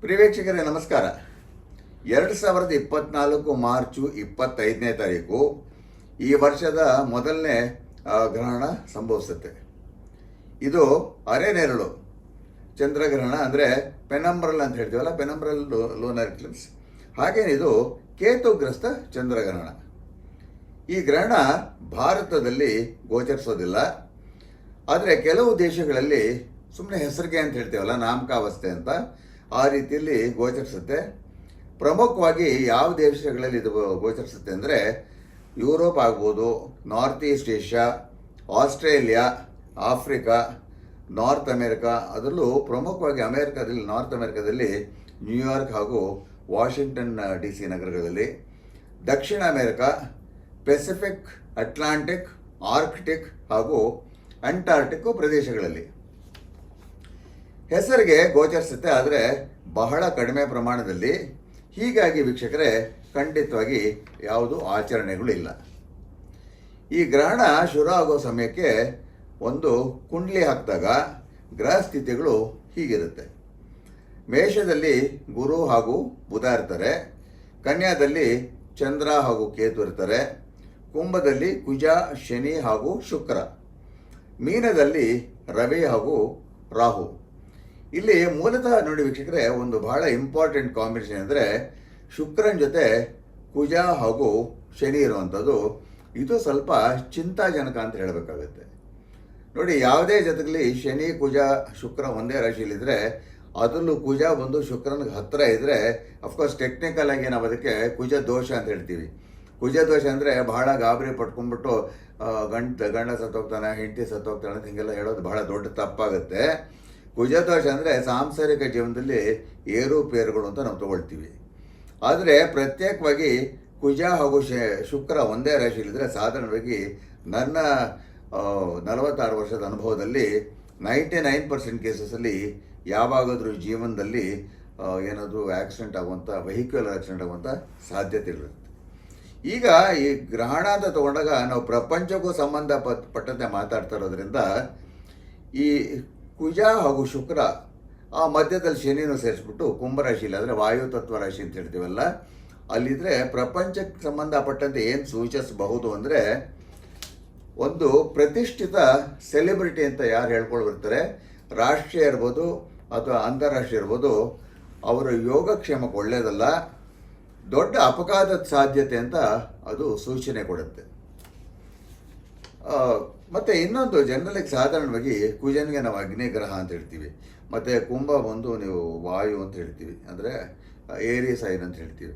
ಪ್ರಿಯ ನಮಸ್ಕಾರ. ಎರಡು ಸಾವಿರದ ಇಪ್ಪತ್ನಾಲ್ಕು ಮಾರ್ಚು ಇಪ್ಪತ್ತೈದನೇ ತಾರೀಕು ಈ ವರ್ಷದ ಮೊದಲನೇ ಗ್ರಹಣ ಸಂಭವಿಸುತ್ತೆ. ಇದು ಅರೆನೆರಳು ಚಂದ್ರಗ್ರಹಣ ಅಂದರೆ ಪೆನಂಬ್ರಲ್ ಅಂತ ಹೇಳ್ತೀವಲ್ಲ, ಪೆನಂಬ್ರಲ್ ಲೂನರ್ ಕ್ಲಿಮ್ಸ್ ಹಾಗೇನೆ ಇದು ಕೇತುಗ್ರಸ್ತ ಚಂದ್ರಗ್ರಹಣ. ಈ ಗ್ರಹಣ ಭಾರತದಲ್ಲಿ ಗೋಚರಿಸೋದಿಲ್ಲ. ಆದರೆ ಕೆಲವು ದೇಶಗಳಲ್ಲಿ ಸುಮ್ಮನೆ ಹೆಸರಿಗೆ ಅಂತ ಹೇಳ್ತೀವಲ್ಲ, ನಾಮಕಾವಸ್ಥೆ ಅಂತ ಆ ರೀತಿಯಲ್ಲಿ ಗೋಚರಿಸುತ್ತೆ. ಪ್ರಮುಖವಾಗಿ ಯಾವ ದೇಶಗಳಲ್ಲಿ ಇದು ಗೋಚರಿಸುತ್ತೆ ಅಂದರೆ ಯುರೋಪ್ ಆಗ್ಬೋದು, north east Asia, Australia, Africa, north America, ಅದರಲ್ಲೂ ಪ್ರಮುಖವಾಗಿ ಅಮೇರಿಕಾದಲ್ಲಿ, ನಾರ್ತ್ ಅಮೇರಿಕಾದಲ್ಲಿ ನ್ಯೂಯಾರ್ಕ್ ಹಾಗೂ ವಾಷಿಂಗ್ಟನ್ ಡಿ ಸಿ ನಗರಗಳಲ್ಲಿ, ದಕ್ಷಿಣ ಅಮೇರಿಕಾ, ಪೆಸಿಫಿಕ್, ಅಟ್ಲಾಂಟಿಕ್, ಆರ್ಕ್ಟಿಕ್ ಹಾಗೂ ಅಂಟಾರ್ಟಿಕ್ ಪ್ರದೇಶಗಳಲ್ಲಿ. ಹೆಸರಿಗೆ ಗೋಚರಿಸುತ್ತೆ, ಆದರೆ ಬಹಳ ಕಡಿಮೆ ಪ್ರಮಾಣದಲ್ಲಿ. ಹೀಗಾಗಿ ವೀಕ್ಷಕರೇ, ಖಂಡಿತವಾಗಿ ಯಾವುದು ಆಚರಣೆಗಳು ಇಲ್ಲ. ಈ ಗ್ರಹಣ ಶುರು ಆಗೋ ಸಮಯಕ್ಕೆ ಒಂದು ಕುಂಡ್ಲಿ ಹಾಕಿದಾಗ ಗ್ರಹ ಸ್ಥಿತಿಗಳು ಹೀಗಿರುತ್ತೆ. ಮೇಷದಲ್ಲಿ ಗುರು ಹಾಗೂ ಬುಧ ಇರ್ತಾರೆ, ಕನ್ಯಾದಲ್ಲಿ ಚಂದ್ರ ಹಾಗೂ ಕೇತು ಇರ್ತಾರೆ, ಕುಂಭದಲ್ಲಿ ಕುಜ, ಶನಿ ಹಾಗೂ ಶುಕ್ರ, ಮೀನದಲ್ಲಿ ರವಿ ಹಾಗೂ ರಾಹು. ಇಲ್ಲಿ ಮೂಲತಃ ನೋಡಿ ವೀಕ್ಷಕರೇ, ಒಂದು ಬಹಳ ಇಂಪಾರ್ಟೆಂಟ್ ಕಾಂಬಿನೇಷನ್ ಅಂದರೆ ಶುಕ್ರನ ಜೊತೆ ಕುಜ ಹಾಗೂ ಶನಿ ಇರುವಂಥದ್ದು ಇದು ಸ್ವಲ್ಪ ಚಿಂತಾಜನಕ ಅಂತ ಹೇಳಬೇಕಾಗುತ್ತೆ. ನೋಡಿ, ಯಾವುದೇ ಜೊತೆಗಲಿ ಶನಿ, ಕುಜ, ಶುಕ್ರ ಒಂದೇ ರಾಶಿಯಲ್ಲಿದ್ದರೆ ಅದರಲ್ಲೂ ಕುಜ ಬಂದು ಶುಕ್ರನಿಗೆ ಹತ್ತಿರ ಇದ್ದರೆ ಅಫ್ಕೋರ್ಸ್ ಟೆಕ್ನಿಕಲ್ ಆಗಿ ನಾವು ಅದಕ್ಕೆ ಕುಜ ದೋಷ ಅಂತ ಹೇಳ್ತೀವಿ. ಕುಜ ದೋಷ ಅಂದರೆ ಬಹಳ ಗಾಬರಿ ಪಟ್ಕೊಂಡ್ಬಿಟ್ಟು ಗಂಡ ಗಂಡ ಸತ್ತೋಗ್ತಾನೆ, ಹೆಂಡತಿ ಸತ್ತೋಗ್ತಾನೆ ಅಂತ ಹಿಂಗೆಲ್ಲ ಹೇಳೋದು ಬಹಳ ದೊಡ್ಡ ತಪ್ಪಾಗುತ್ತೆ. ಕುಜದೋಷ ಅಂದರೆ ಸಾಂಸಾರಿಕ ಜೀವನದಲ್ಲಿ ಏರುಪೇರುಗಳು ಅಂತ ನಾವು ತಗೊಳ್ತೀವಿ. ಆದರೆ ಪ್ರತ್ಯೇಕವಾಗಿ ಕುಜ ಹಾಗೂ ಶುಕ್ರ ಒಂದೇ ರಾಶಿಯಲ್ಲಿದ್ದರೆ ಸಾಧಾರಣವಾಗಿ ನನ್ನ ನಲವತ್ತಾರು ವರ್ಷದ ಅನುಭವದಲ್ಲಿ ನೈಂಟಿ ನೈನ್ ಪರ್ಸೆಂಟ್ ಕೇಸಸ್ಸಲ್ಲಿ ಯಾವಾಗಾದರೂ ಜೀವನದಲ್ಲಿ ಏನಾದರೂ ಆಕ್ಸಿಡೆಂಟ್ ಆಗುವಂಥ ವೆಹಿಕಲ್ ಆಕ್ಸಿಡೆಂಟ್ ಆಗುವಂಥ ಇರುತ್ತೆ ಈಗ ಈ ಗ್ರಹಣ ಅಂತ ತಗೊಂಡಾಗ ನಾವು ಪ್ರಪಂಚಕ್ಕೂ ಸಂಬಂಧಪಟ್ಟಂತೆ ಪಟ್ಟಂತೆ ಮಾತಾಡ್ತಾ ಇರೋದ್ರಿಂದ ಈ ಕುಜ ಹಾಗೂ ಶುಕ್ರ ಆ ಮಧ್ಯದಲ್ಲಿ ಶನಿನೂ ಸೇರಿಸ್ಬಿಟ್ಟು ಕುಂಭರಾಶಿಯಲ್ಲಿ ಅಂದರೆ ವಾಯು ತತ್ವ ರಾಶಿ ಅಂತ ಹೇಳ್ತೀವಲ್ಲ ಅಲ್ಲಿದ್ದರೆ ಪ್ರಪಂಚಕ್ಕೆ ಸಂಬಂಧಪಟ್ಟಂತೆ ಏನು ಸೂಚಿಸಬಹುದು ಅಂದರೆ ಒಂದು ಪ್ರತಿಷ್ಠಿತ ಸೆಲೆಬ್ರಿಟಿ ಅಂತ ಯಾರು ಹೇಳ್ಕೊಂಡು ಬರ್ತಾರೆ ರಾಷ್ಟ್ರೀಯ ಇರ್ಬೋದು ಅಥವಾ ಅಂತಾರಾಷ್ಟ್ರೀಯ ಇರ್ಬೋದು, ಅವರ ಯೋಗಕ್ಷೇಮಕ್ಕೆ ಒಳ್ಳೆಯದಲ್ಲ ದೊಡ್ಡ ಅಪಘಾತದ ಸಾಧ್ಯತೆ ಅಂತ ಅದು ಸೂಚನೆ ಕೊಡುತ್ತೆ. ಮತ್ತೆ ಇನ್ನೊಂದು ಜನರಲಿಗೆ ಸಾಧಾರಣವಾಗಿ ಕುಜನಿಗೆ ನಾವು ಅಗ್ನಿ ಗ್ರಹ ಅಂತ ಹೇಳ್ತೀವಿ. ಮತ್ತೆ ಕುಂಭ ಬಂದು ನೀವು ವಾಯು ಅಂತ ಹೇಳ್ತೀವಿ. ಅಂದರೆ ಏರಿ ಸೈನ್ ಅಂತ ಹೇಳ್ತೀವಿ.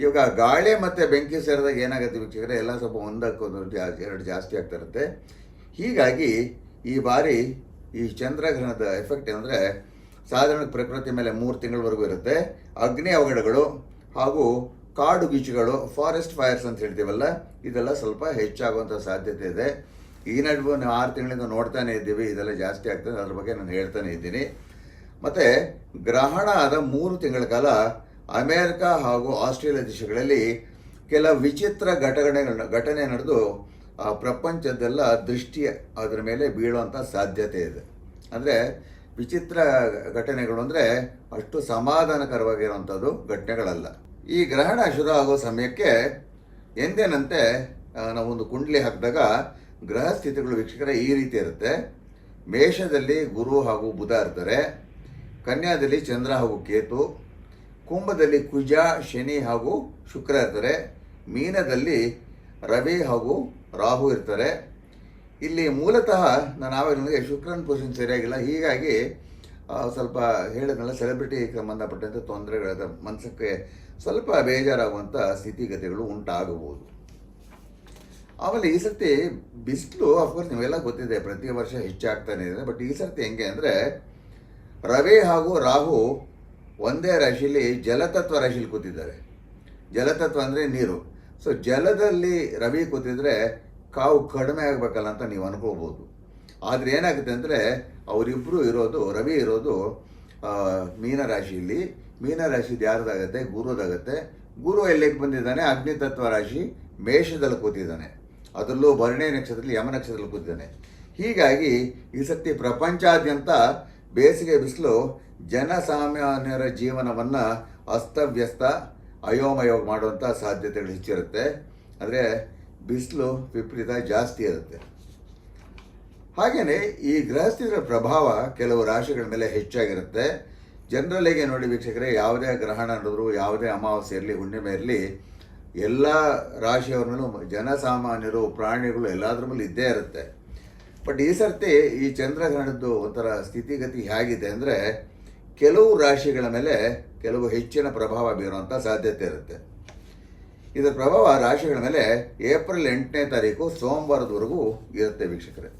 ಇವಾಗ ಗಾಳಿ ಮತ್ತು ಬೆಂಕಿ ಸೇರಿದಾಗ ಏನಾಗುತ್ತೆ ವೀಕ್ಷಕರೆ, ಎಲ್ಲ ಸ್ವಲ್ಪ ಒಂದಕ್ಕೊಂದು ಎರಡು ಜಾಸ್ತಿ ಆಗ್ತಾ ಇರುತ್ತೆ. ಹೀಗಾಗಿ ಈ ಬಾರಿ ಈ ಚಂದ್ರಗ್ರಹಣದ ಎಫೆಕ್ಟ್ ಏನಂದರೆ, ಸಾಧಾರಣ ಪ್ರಕೃತಿ ಮೇಲೆ ಮೂರು ತಿಂಗಳವರೆಗೂ ಇರುತ್ತೆ. ಅಗ್ನಿ ಅವಘಡಗಳು ಹಾಗೂ ಕಾಡು ಬೀಚುಗಳು ಫಾರೆಸ್ಟ್ ಫೈರ್ಸ್ ಅಂತ ಹೇಳ್ತೀವಲ್ಲ ಇದೆಲ್ಲ ಸ್ವಲ್ಪ ಹೆಚ್ಚಾಗುವಂಥ ಸಾಧ್ಯತೆ ಇದೆ. ಈ ನಡುವೆ ನಾವು ಆರು ತಿಂಗಳಿಂದ ನೋಡ್ತಾನೆ ಇದ್ದೀವಿ, ಇದೆಲ್ಲ ಜಾಸ್ತಿ ಆಗ್ತದೆ, ಅದ್ರ ಬಗ್ಗೆ ನಾನು ಹೇಳ್ತಾನೆ ಇದ್ದೀನಿ. ಮತ್ತು ಗ್ರಹಣ ಆದ ಮೂರು ತಿಂಗಳ ಕಾಲ ಅಮೇರಿಕ ಹಾಗೂ ಆಸ್ಟ್ರೇಲಿಯಾ ದೇಶಗಳಲ್ಲಿ ಕೆಲ ವಿಚಿತ್ರ ಘಟನೆಗಳು, ಘಟನೆ ನಡೆದು, ಆ ಪ್ರಪಂಚದೆಲ್ಲ ದೃಷ್ಟಿ ಅದರ ಮೇಲೆ ಬೀಳುವಂಥ ಸಾಧ್ಯತೆ ಇದೆ. ಅಂದರೆ ವಿಚಿತ್ರ ಘಟನೆಗಳು ಅಂದರೆ ಅಷ್ಟು ಸಮಾಧಾನಕರವಾಗಿರುವಂಥದ್ದು ಘಟನೆಗಳಲ್ಲ. ಈ ಗ್ರಹಣ ಶುರು ಆಗೋ ಸಮಯಕ್ಕೆ ಎಂದೇನಂತೆ ನಾವೊಂದು ಕುಂಡ್ಲಿ ಹಾಕಿದಾಗ ಗ್ರಹ ಸ್ಥಿತಿಗಳು ವೀಕ್ಷಕರ ಈ ರೀತಿ ಇರುತ್ತೆ. ಮೇಷದಲ್ಲಿ ಗುರು ಹಾಗೂ ಬುಧ ಇರ್ತಾರೆ. ಕನ್ಯಾದಲ್ಲಿ ಚಂದ್ರ ಹಾಗೂ ಕೇತು. ಕುಂಭದಲ್ಲಿ ಕುಜ, ಶನಿ ಹಾಗೂ ಶುಕ್ರ ಇರ್ತಾರೆ. ಮೀನದಲ್ಲಿ ರವಿ ಹಾಗೂ ರಾಹು ಇರ್ತಾರೆ. ಇಲ್ಲಿ ಮೂಲತಃ ನಾನು ಆವಾಗ ನನಗೆ ಶುಕ್ರನ ಪೊಸಿಷನ್ ಸರಿಯಾಗಿಲ್ಲ. ಹೀಗಾಗಿ ಸ್ವಲ್ಪ ಹೇಳಿದ್ನಲ್ಲ ಸೆಲೆಬ್ರಿಟಿ ಸಂಬಂಧಪಟ್ಟಂತೆ ತೊಂದರೆಗಳ ಮನಸ್ಸಕ್ಕೆ ಸ್ವಲ್ಪ ಬೇಜಾರಾಗುವಂಥ ಸ್ಥಿತಿಗತಿಗಳು ಉಂಟಾಗಬಹುದು. ಆಮೇಲೆ ಈ ಸರ್ತಿ ಬಿಸಿಲು ಅಫ್ಕೋರ್ಸ್ ನೀವೆಲ್ಲ ಗೊತ್ತಿದೆ, ಪ್ರತಿ ವರ್ಷ ಹೆಚ್ಚಾಗ್ತಾನೆ ಇದೆ. ಬಟ್ ಈ ಸರ್ತಿ ಹೆಂಗೆ ಅಂದರೆ, ರವಿ ಹಾಗೂ ರಾಹು ಒಂದೇ ರಾಶಿಯಲ್ಲಿ ಜಲತತ್ವ ರಾಶಿಯಲ್ಲಿ ಕೂತಿದ್ದಾರೆ. ಜಲತತ್ವ ಅಂದರೆ ನೀರು. ಸೊ ಜಲದಲ್ಲಿ ರವಿ ಕೂತಿದ್ರೆ ಕಾವು ಕಡಿಮೆ ಆಗಬೇಕಲ್ಲ ಅಂತ ನೀವು ಅನ್ಕೋಬೋದು ಆದರೆ ಏನಾಗುತ್ತೆ ಅಂದರೆ ಅವರಿಬ್ಬರು ಇರೋದು, ರವಿ ಇರೋದು ಮೀನರಾಶಿಯಲ್ಲಿ ಮೀನರಾಶಿದು ಯಾರ್ದಾಗತ್ತೆ ಗುರುದಾಗತ್ತೆ ಗುರು ಎಲ್ಲಿಗೆ ಬಂದಿದ್ದಾನೆ? ಅಗ್ನಿತತ್ವ ರಾಶಿ ಮೇಷದಲ್ಲಿ ಕೂತಿದ್ದಾನೆ. ಅದರಲ್ಲೂ ಭರಣಿ ನಕ್ಷತ್ರದಲ್ಲಿ ಯಮ ನಕ್ಷತ್ರದಲ್ಲಿ ಕೂತಿದ್ದಾನೆ. ಹೀಗಾಗಿ ಈ ಸತ್ತಿ ಪ್ರಪಂಚಾದ್ಯಂತ ಬೇಸಿಗೆ ಬಿಸಿಲು ಜನಸಾಮಾನ್ಯರ ಜೀವನವನ್ನು ಅಸ್ತವ್ಯಸ್ತ ಅಯೋಮಯ ಮಾಡುವಂಥ ಸಾಧ್ಯತೆಗಳು ಹೆಚ್ಚಿರುತ್ತೆ. ಅಂದರೆ ಬಿಸಿಲು ವಿಪರೀತ ಜಾಸ್ತಿ ಇರುತ್ತೆ. ಹಾಗೆಯೇ ಈ ಗೃಹಸ್ಥಿರ ಪ್ರಭಾವ ಕೆಲವು ರಾಶಿಗಳ ಮೇಲೆ ಹೆಚ್ಚಾಗಿರುತ್ತೆ. ಜನರಲ್ಲಿಗೆ ನೋಡಿ ವೀಕ್ಷಕರೇ, ಯಾವುದೇ ಗ್ರಹಣ ನಡೆದ್ರು, ಯಾವುದೇ ಅಮಾವಾಸ್ಯೆ ಇರಲಿ, ಹುಣ್ಣಿಮೆ ಇರಲಿ, ಎಲ್ಲ ರಾಶಿಯವ್ರನ್ನೂ ಜನಸಾಮಾನ್ಯರು, ಪ್ರಾಣಿಗಳು ಎಲ್ಲದ್ರ ಮೇಲೆ ಇದ್ದೇ ಇರುತ್ತೆ. ಬಟ್ ಈ ಸರ್ತಿ ಈ ಚಂದ್ರಗ್ರಹಣದ್ದು ಒಂಥರ ಸ್ಥಿತಿಗತಿ ಹೇಗಿದೆ ಅಂದರೆ, ಕೆಲವು ರಾಶಿಗಳ ಮೇಲೆ ಕೆಲವು ಹೆಚ್ಚಿನ ಪ್ರಭಾವ ಬೀರುವಂಥ ಸಾಧ್ಯತೆ ಇರುತ್ತೆ. ಇದರ ಪ್ರಭಾವ ರಾಶಿಗಳ ಮೇಲೆ ಏಪ್ರಿಲ್ ಎಂಟನೇ ತಾರೀಕು ಸೋಮವಾರದವರೆಗೂ ಇರುತ್ತೆ ವೀಕ್ಷಕರೇ.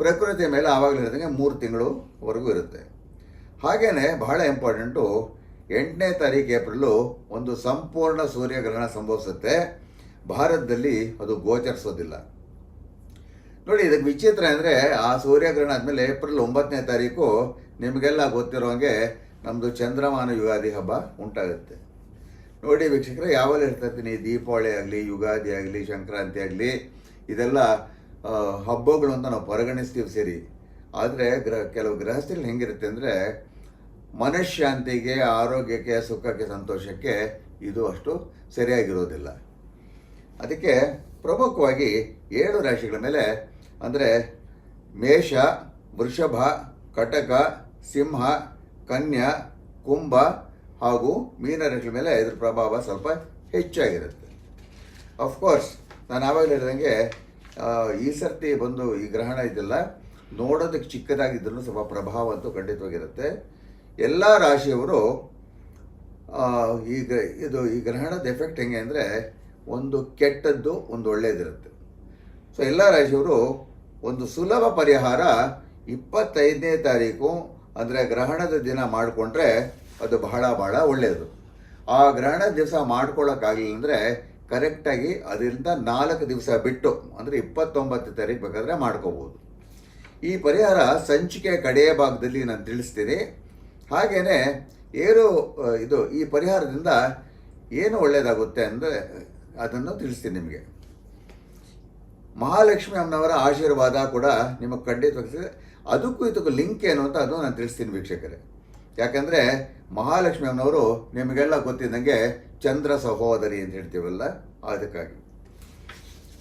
ಪ್ರಕೃತಿಯ ಮೇಲೆ ಆವಾಗಲೇ ಇರೋದಂಗೆ ಮೂರು ತಿಂಗಳವರೆಗೂ ಇರುತ್ತೆ. ಹಾಗೆಯೇ ಬಹಳ ಇಂಪಾರ್ಟೆಂಟು ಎಂಟನೇ ತಾರೀಕು ಏಪ್ರಿಲು ಒಂದು ಸಂಪೂರ್ಣ ಸೂರ್ಯಗ್ರಹಣ ಸಂಭವಿಸುತ್ತೆ. ಭಾರತದಲ್ಲಿ ಅದು ಗೋಚರಿಸೋದಿಲ್ಲ. ನೋಡಿ, ಇದಕ್ಕೆ ವಿಚಿತ್ರ ಅಂದರೆ ಆ ಸೂರ್ಯಗ್ರಹಣ ಆದಮೇಲೆ ಏಪ್ರಿಲ್ ಒಂಬತ್ತನೇ ತಾರೀಕು ನಿಮಗೆಲ್ಲ ಗೊತ್ತಿರೋ ಹಾಗೆ ನಮ್ಮದು ಚಂದ್ರಮಾನ ಯುಗಾದಿ ಹಬ್ಬ ಉಂಟಾಗುತ್ತೆ. ನೋಡಿ ವೀಕ್ಷಕರೇ ಯಾವಾಗಲೂ ಇರ್ತೀನಿ ದೀಪಾವಳಿ ಆಗಲಿ, ಯುಗಾದಿ ಆಗಲಿ, ಸಂಕ್ರಾಂತಿ ಆಗಲಿ, ಇದೆಲ್ಲ ಹಬ್ಬಗಳು ಅಂತ ನಾವು ಪರಿಗಣಿಸ್ತೀವಿ ಸರಿ. ಆದರೆ ಗ್ರಹ, ಕೆಲವು ಗೃಹಸ್ಥರಲ್ಲಿ ಹೆಂಗಿರುತ್ತೆ ಅಂದರೆ ಮನಃಶಾಂತಿಗೆ ಆರೋಗ್ಯಕ್ಕೆ, ಸುಖಕ್ಕೆ, ಸಂತೋಷಕ್ಕೆ ಇದು ಅಷ್ಟು ಸರಿಯಾಗಿರೋದಿಲ್ಲ. ಅದಕ್ಕೆ ಪ್ರಮುಖವಾಗಿ ಏಳು ರಾಶಿಗಳ ಮೇಲೆ ಅಂದರೆ ಮೇಷ, ವೃಷಭ, ಕಟಕ, ಸಿಂಹ, ಕನ್ಯಾ, ಕುಂಭ ಹಾಗೂ ಮೀನರಾಶಿಗಳ ಮೇಲೆ ಇದರ ಪ್ರಭಾವ ಸ್ವಲ್ಪ ಹೆಚ್ಚಾಗಿರುತ್ತೆ. ಅಫ್ಕೋರ್ಸ್ ನಾನು ಆವಾಗಲೇ ಹೇಳಿದಂಗೆ ಈ ಸರ್ತಿ ಬಂದು ಈ ಗ್ರಹಣ ಇದೆಲ್ಲ ನೋಡೋದಕ್ಕೆ ಚಿಕ್ಕದಾಗಿದ್ರೂ ಸ್ವಲ್ಪ ಪ್ರಭಾವ ಅಂತೂ ಖಂಡಿತವಾಗಿರುತ್ತೆ. ಎಲ್ಲ ರಾಶಿಯವರು ಈಗ ಇದು ಈ ಗ್ರಹಣದ ಎಫೆಕ್ಟ್ ಹೆಂಗೆ ಅಂದರೆ ಒಂದು ಕೆಟ್ಟದ್ದು ಒಂದು ಒಳ್ಳೆಯದಿರುತ್ತೆ ಸೊ ಎಲ್ಲ ರಾಶಿಯವರು ಒಂದು ಸುಲಭ ಪರಿಹಾರ ಇಪ್ಪತ್ತೈದನೇ ತಾರೀಕು ಅಂದರೆ ಗ್ರಹಣದ ದಿನ ಮಾಡಿಕೊಂಡ್ರೆ ಅದು ಬಹಳ ಬಹಳ ಒಳ್ಳೆಯದು ಆ ಗ್ರಹಣ ದಿವಸ ಮಾಡ್ಕೊಳ್ಳೋಕ್ಕಾಗಲಿಲ್ಲ ಅಂದರೆ ಕರೆಕ್ಟಾಗಿ ಅದರಿಂದ ನಾಲ್ಕು ದಿವಸ ಬಿಟ್ಟು ಅಂದರೆ ಇಪ್ಪತ್ತೊಂಬತ್ತು ತಾರೀಕು ಬೇಕಾದರೆ ಮಾಡ್ಕೋಬೋದು. ಈ ಪರಿಹಾರ ಸಂಚಿಕೆ ಕಡೆಯ ಭಾಗದಲ್ಲಿ ನಾನು ತಿಳಿಸ್ತೀನಿ. ಹಾಗೆಯೇ ಏನು ಇದು ಈ ಪರಿಹಾರದಿಂದ ಏನು ಒಳ್ಳೆಯದಾಗುತ್ತೆ ಅಂದರೆ ಅದನ್ನು ತಿಳಿಸ್ತೀನಿ ನಿಮಗೆ. ಮಹಾಲಕ್ಷ್ಮಿ ಅಮ್ಮನವರ ಆಶೀರ್ವಾದ ಕೂಡ ನಿಮಗೆ ಖಂಡಿತವಾಗಿ ಅದಕ್ಕೂ ಇದಕ್ಕೂ ಲಿಂಕ್ ಏನು ಅಂತ ಅದು ನಾನು ತಿಳಿಸ್ತೀನಿ ವೀಕ್ಷಕರೇ. ಯಾಕಂದರೆ ಮಹಾಲಕ್ಷ್ಮಿ ಅಮ್ಮನವರು ನಿಮಗೆಲ್ಲ ಗೊತ್ತಿದ್ದಂಗೆ ಚಂದ್ರ ಸಹೋದರಿ ಅಂತ ಹೇಳ್ತೀವಲ್ಲ, ಅದಕ್ಕಾಗಿ.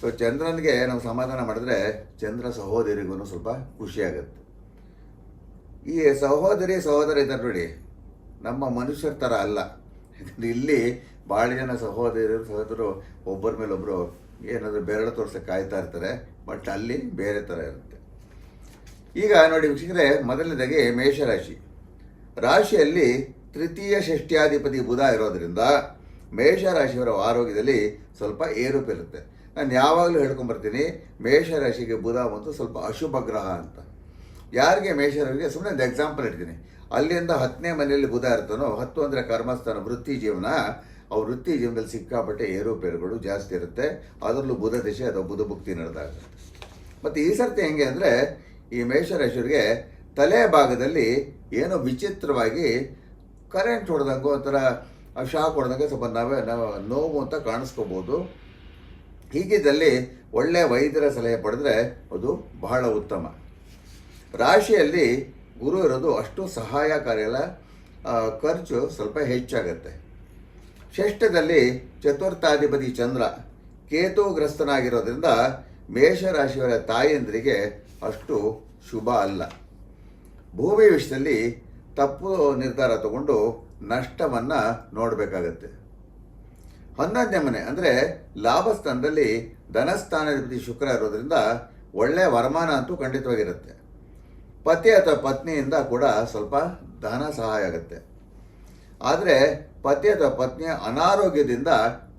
ಸೊ ಚಂದ್ರನಿಗೆ ನಾವು ಸಮಾಧಾನ ಮಾಡಿದ್ರೆ ಚಂದ್ರ ಸಹೋದರಿಗೂ ಸ್ವಲ್ಪ ಖುಷಿಯಾಗುತ್ತೆ ಈ ಸಹೋದರಿ, ಸಹೋದರ ಇದ್ದಾರೆ ನೋಡಿ. ನಮ್ಮ ಮನುಷ್ಯರ ಥರ ಅಲ್ಲ. ಇಲ್ಲಿ ಭಾಳ ಜನ ಸಹೋದರಿಯರು ಸಹೋದರು ಒಬ್ಬರ ಮೇಲೆ ಒಬ್ಬರು ಏನಾದರೂ ಬೆರಳು ತೋರ್ಸಕ್ಕೆ ಕಾಯ್ತಾ ಇರ್ತಾರೆ ಬಟ್ ಅಲ್ಲಿ ಬೇರೆ ಥರ ಇರುತ್ತೆ. ಈಗ ನೋಡಿ ವೀಕ್ಷಕರೇ, ಮೊದಲನೇದಾಗಿ ಮೇಷರಾಶಿ. ರಾಶಿಯಲ್ಲಿ ತೃತೀಯ ಷಷ್ಟ್ಯಾಧಿಪತಿ ಬುಧ ಇರೋದ್ರಿಂದ ಮೇಷರಾಶಿಯವರ ಆರೋಗ್ಯದಲ್ಲಿ ಸ್ವಲ್ಪ ಏರುಪಿರುತ್ತೆ ನಾನು ಯಾವಾಗಲೂ ಹೇಳ್ಕೊಂಬರ್ತೀನಿ ಮೇಷರಾಶಿಗೆ ಬುಧ ಒಂದು ಸ್ವಲ್ಪ ಅಶುಭ ಗ್ರಹ ಅಂತ. ಯಾರಿಗೆ ಮೇಷರವರಿಗೆ ಸುಮ್ಮನೆ ಒಂದು ಎಕ್ಸಾಂಪಲ್ ಇಡ್ತೀನಿ. ಅಲ್ಲಿಂದ ಹತ್ತನೇ ಮನೆಯಲ್ಲಿ ಬುಧ ಇರ್ತಾನೋ, ಹತ್ತು ಅಂದರೆ ಕರ್ಮಸ್ಥಾನ, ವೃತ್ತಿ ಜೀವನ, ಆ ವೃತ್ತಿ ಜೀವನದಲ್ಲಿ ಸಿಕ್ಕಾಪಟ್ಟೆ ಏರುಪೇರುಗಳು ಜಾಸ್ತಿ ಇರುತ್ತೆ. ಅದರಲ್ಲೂ ಬುಧ ದಿಶೆ ಅಥವಾ ಬುಧ ಭುಕ್ತಿ ನಡೆದಾಗ ಮತ್ತು ಈ ಸರ್ತಿ ಹೆಂಗೆ ಅಂದರೆ, ಈ ಮೇಷರಾಶಿಯವರಿಗೆ ತಲೆ ಭಾಗದಲ್ಲಿ ಏನೋ ವಿಚಿತ್ರವಾಗಿ ಕರೆಂಟ್ ಹೊಡೆದಂಗೆ, ಒಂಥರ ಶಾಕ್ ಹೊಡೆದಂಗೆ, ಸ್ವಲ್ಪ ನಾವೇ, ನಾವು, ನೋವು ಅಂತ ಕಾಣಿಸ್ಕೋಬೋದು. ಹೀಗಿದ್ದಲ್ಲಿ ಒಳ್ಳೆಯ ವೈದ್ಯರ ಸಲಹೆ ಪಡೆದ್ರೆ ಅದು ಬಹಳ ಉತ್ತಮ. ರಾಶಿಯಲ್ಲಿ ಗುರು ಇರೋದು ಅಷ್ಟು ಸಹಾಯಕಾರಿ ಅಲ್ಲ ಖರ್ಚು ಸ್ವಲ್ಪ ಹೆಚ್ಚಾಗುತ್ತೆ. ಷಷ್ಠದಲ್ಲಿ ಚತುರ್ಥಾಧಿಪತಿ ಚಂದ್ರ ಕೇತುಗ್ರಸ್ತನಾಗಿರೋದ್ರಿಂದ ಮೇಷರಾಶಿಯವರ ತಾಯಂದ್ರಿಗೆ ಅಷ್ಟು ಶುಭ ಅಲ್ಲ. ಭೂಮಿ ವಿಷಯದಲ್ಲಿ ತಪ್ಪು ನಿರ್ಧಾರ ತಗೊಂಡು ನಷ್ಟವನ್ನು ನೋಡಬೇಕಾಗತ್ತೆ. ಹನ್ನೊಂದನೇ ಮನೆ ಅಂದರೆ ಲಾಭಸ್ಥಾನದಲ್ಲಿ ಧನಸ್ಥಾನಾಧಿಪತಿ ಶುಕ್ರ ಇರೋದ್ರಿಂದ ಒಳ್ಳೆಯ ವರಮಾನ ಅಂತೂ ಖಂಡಿತವಾಗಿರುತ್ತೆ. ಪತಿ ಅಥವಾ ಪತ್ನಿಯಿಂದ ಕೂಡ ಸ್ವಲ್ಪ ಧನ ಸಹಾಯ ಆಗುತ್ತೆ. ಆದರೆ ಪತಿ ಅಥವಾ ಪತ್ನಿಯ ಅನಾರೋಗ್ಯದಿಂದ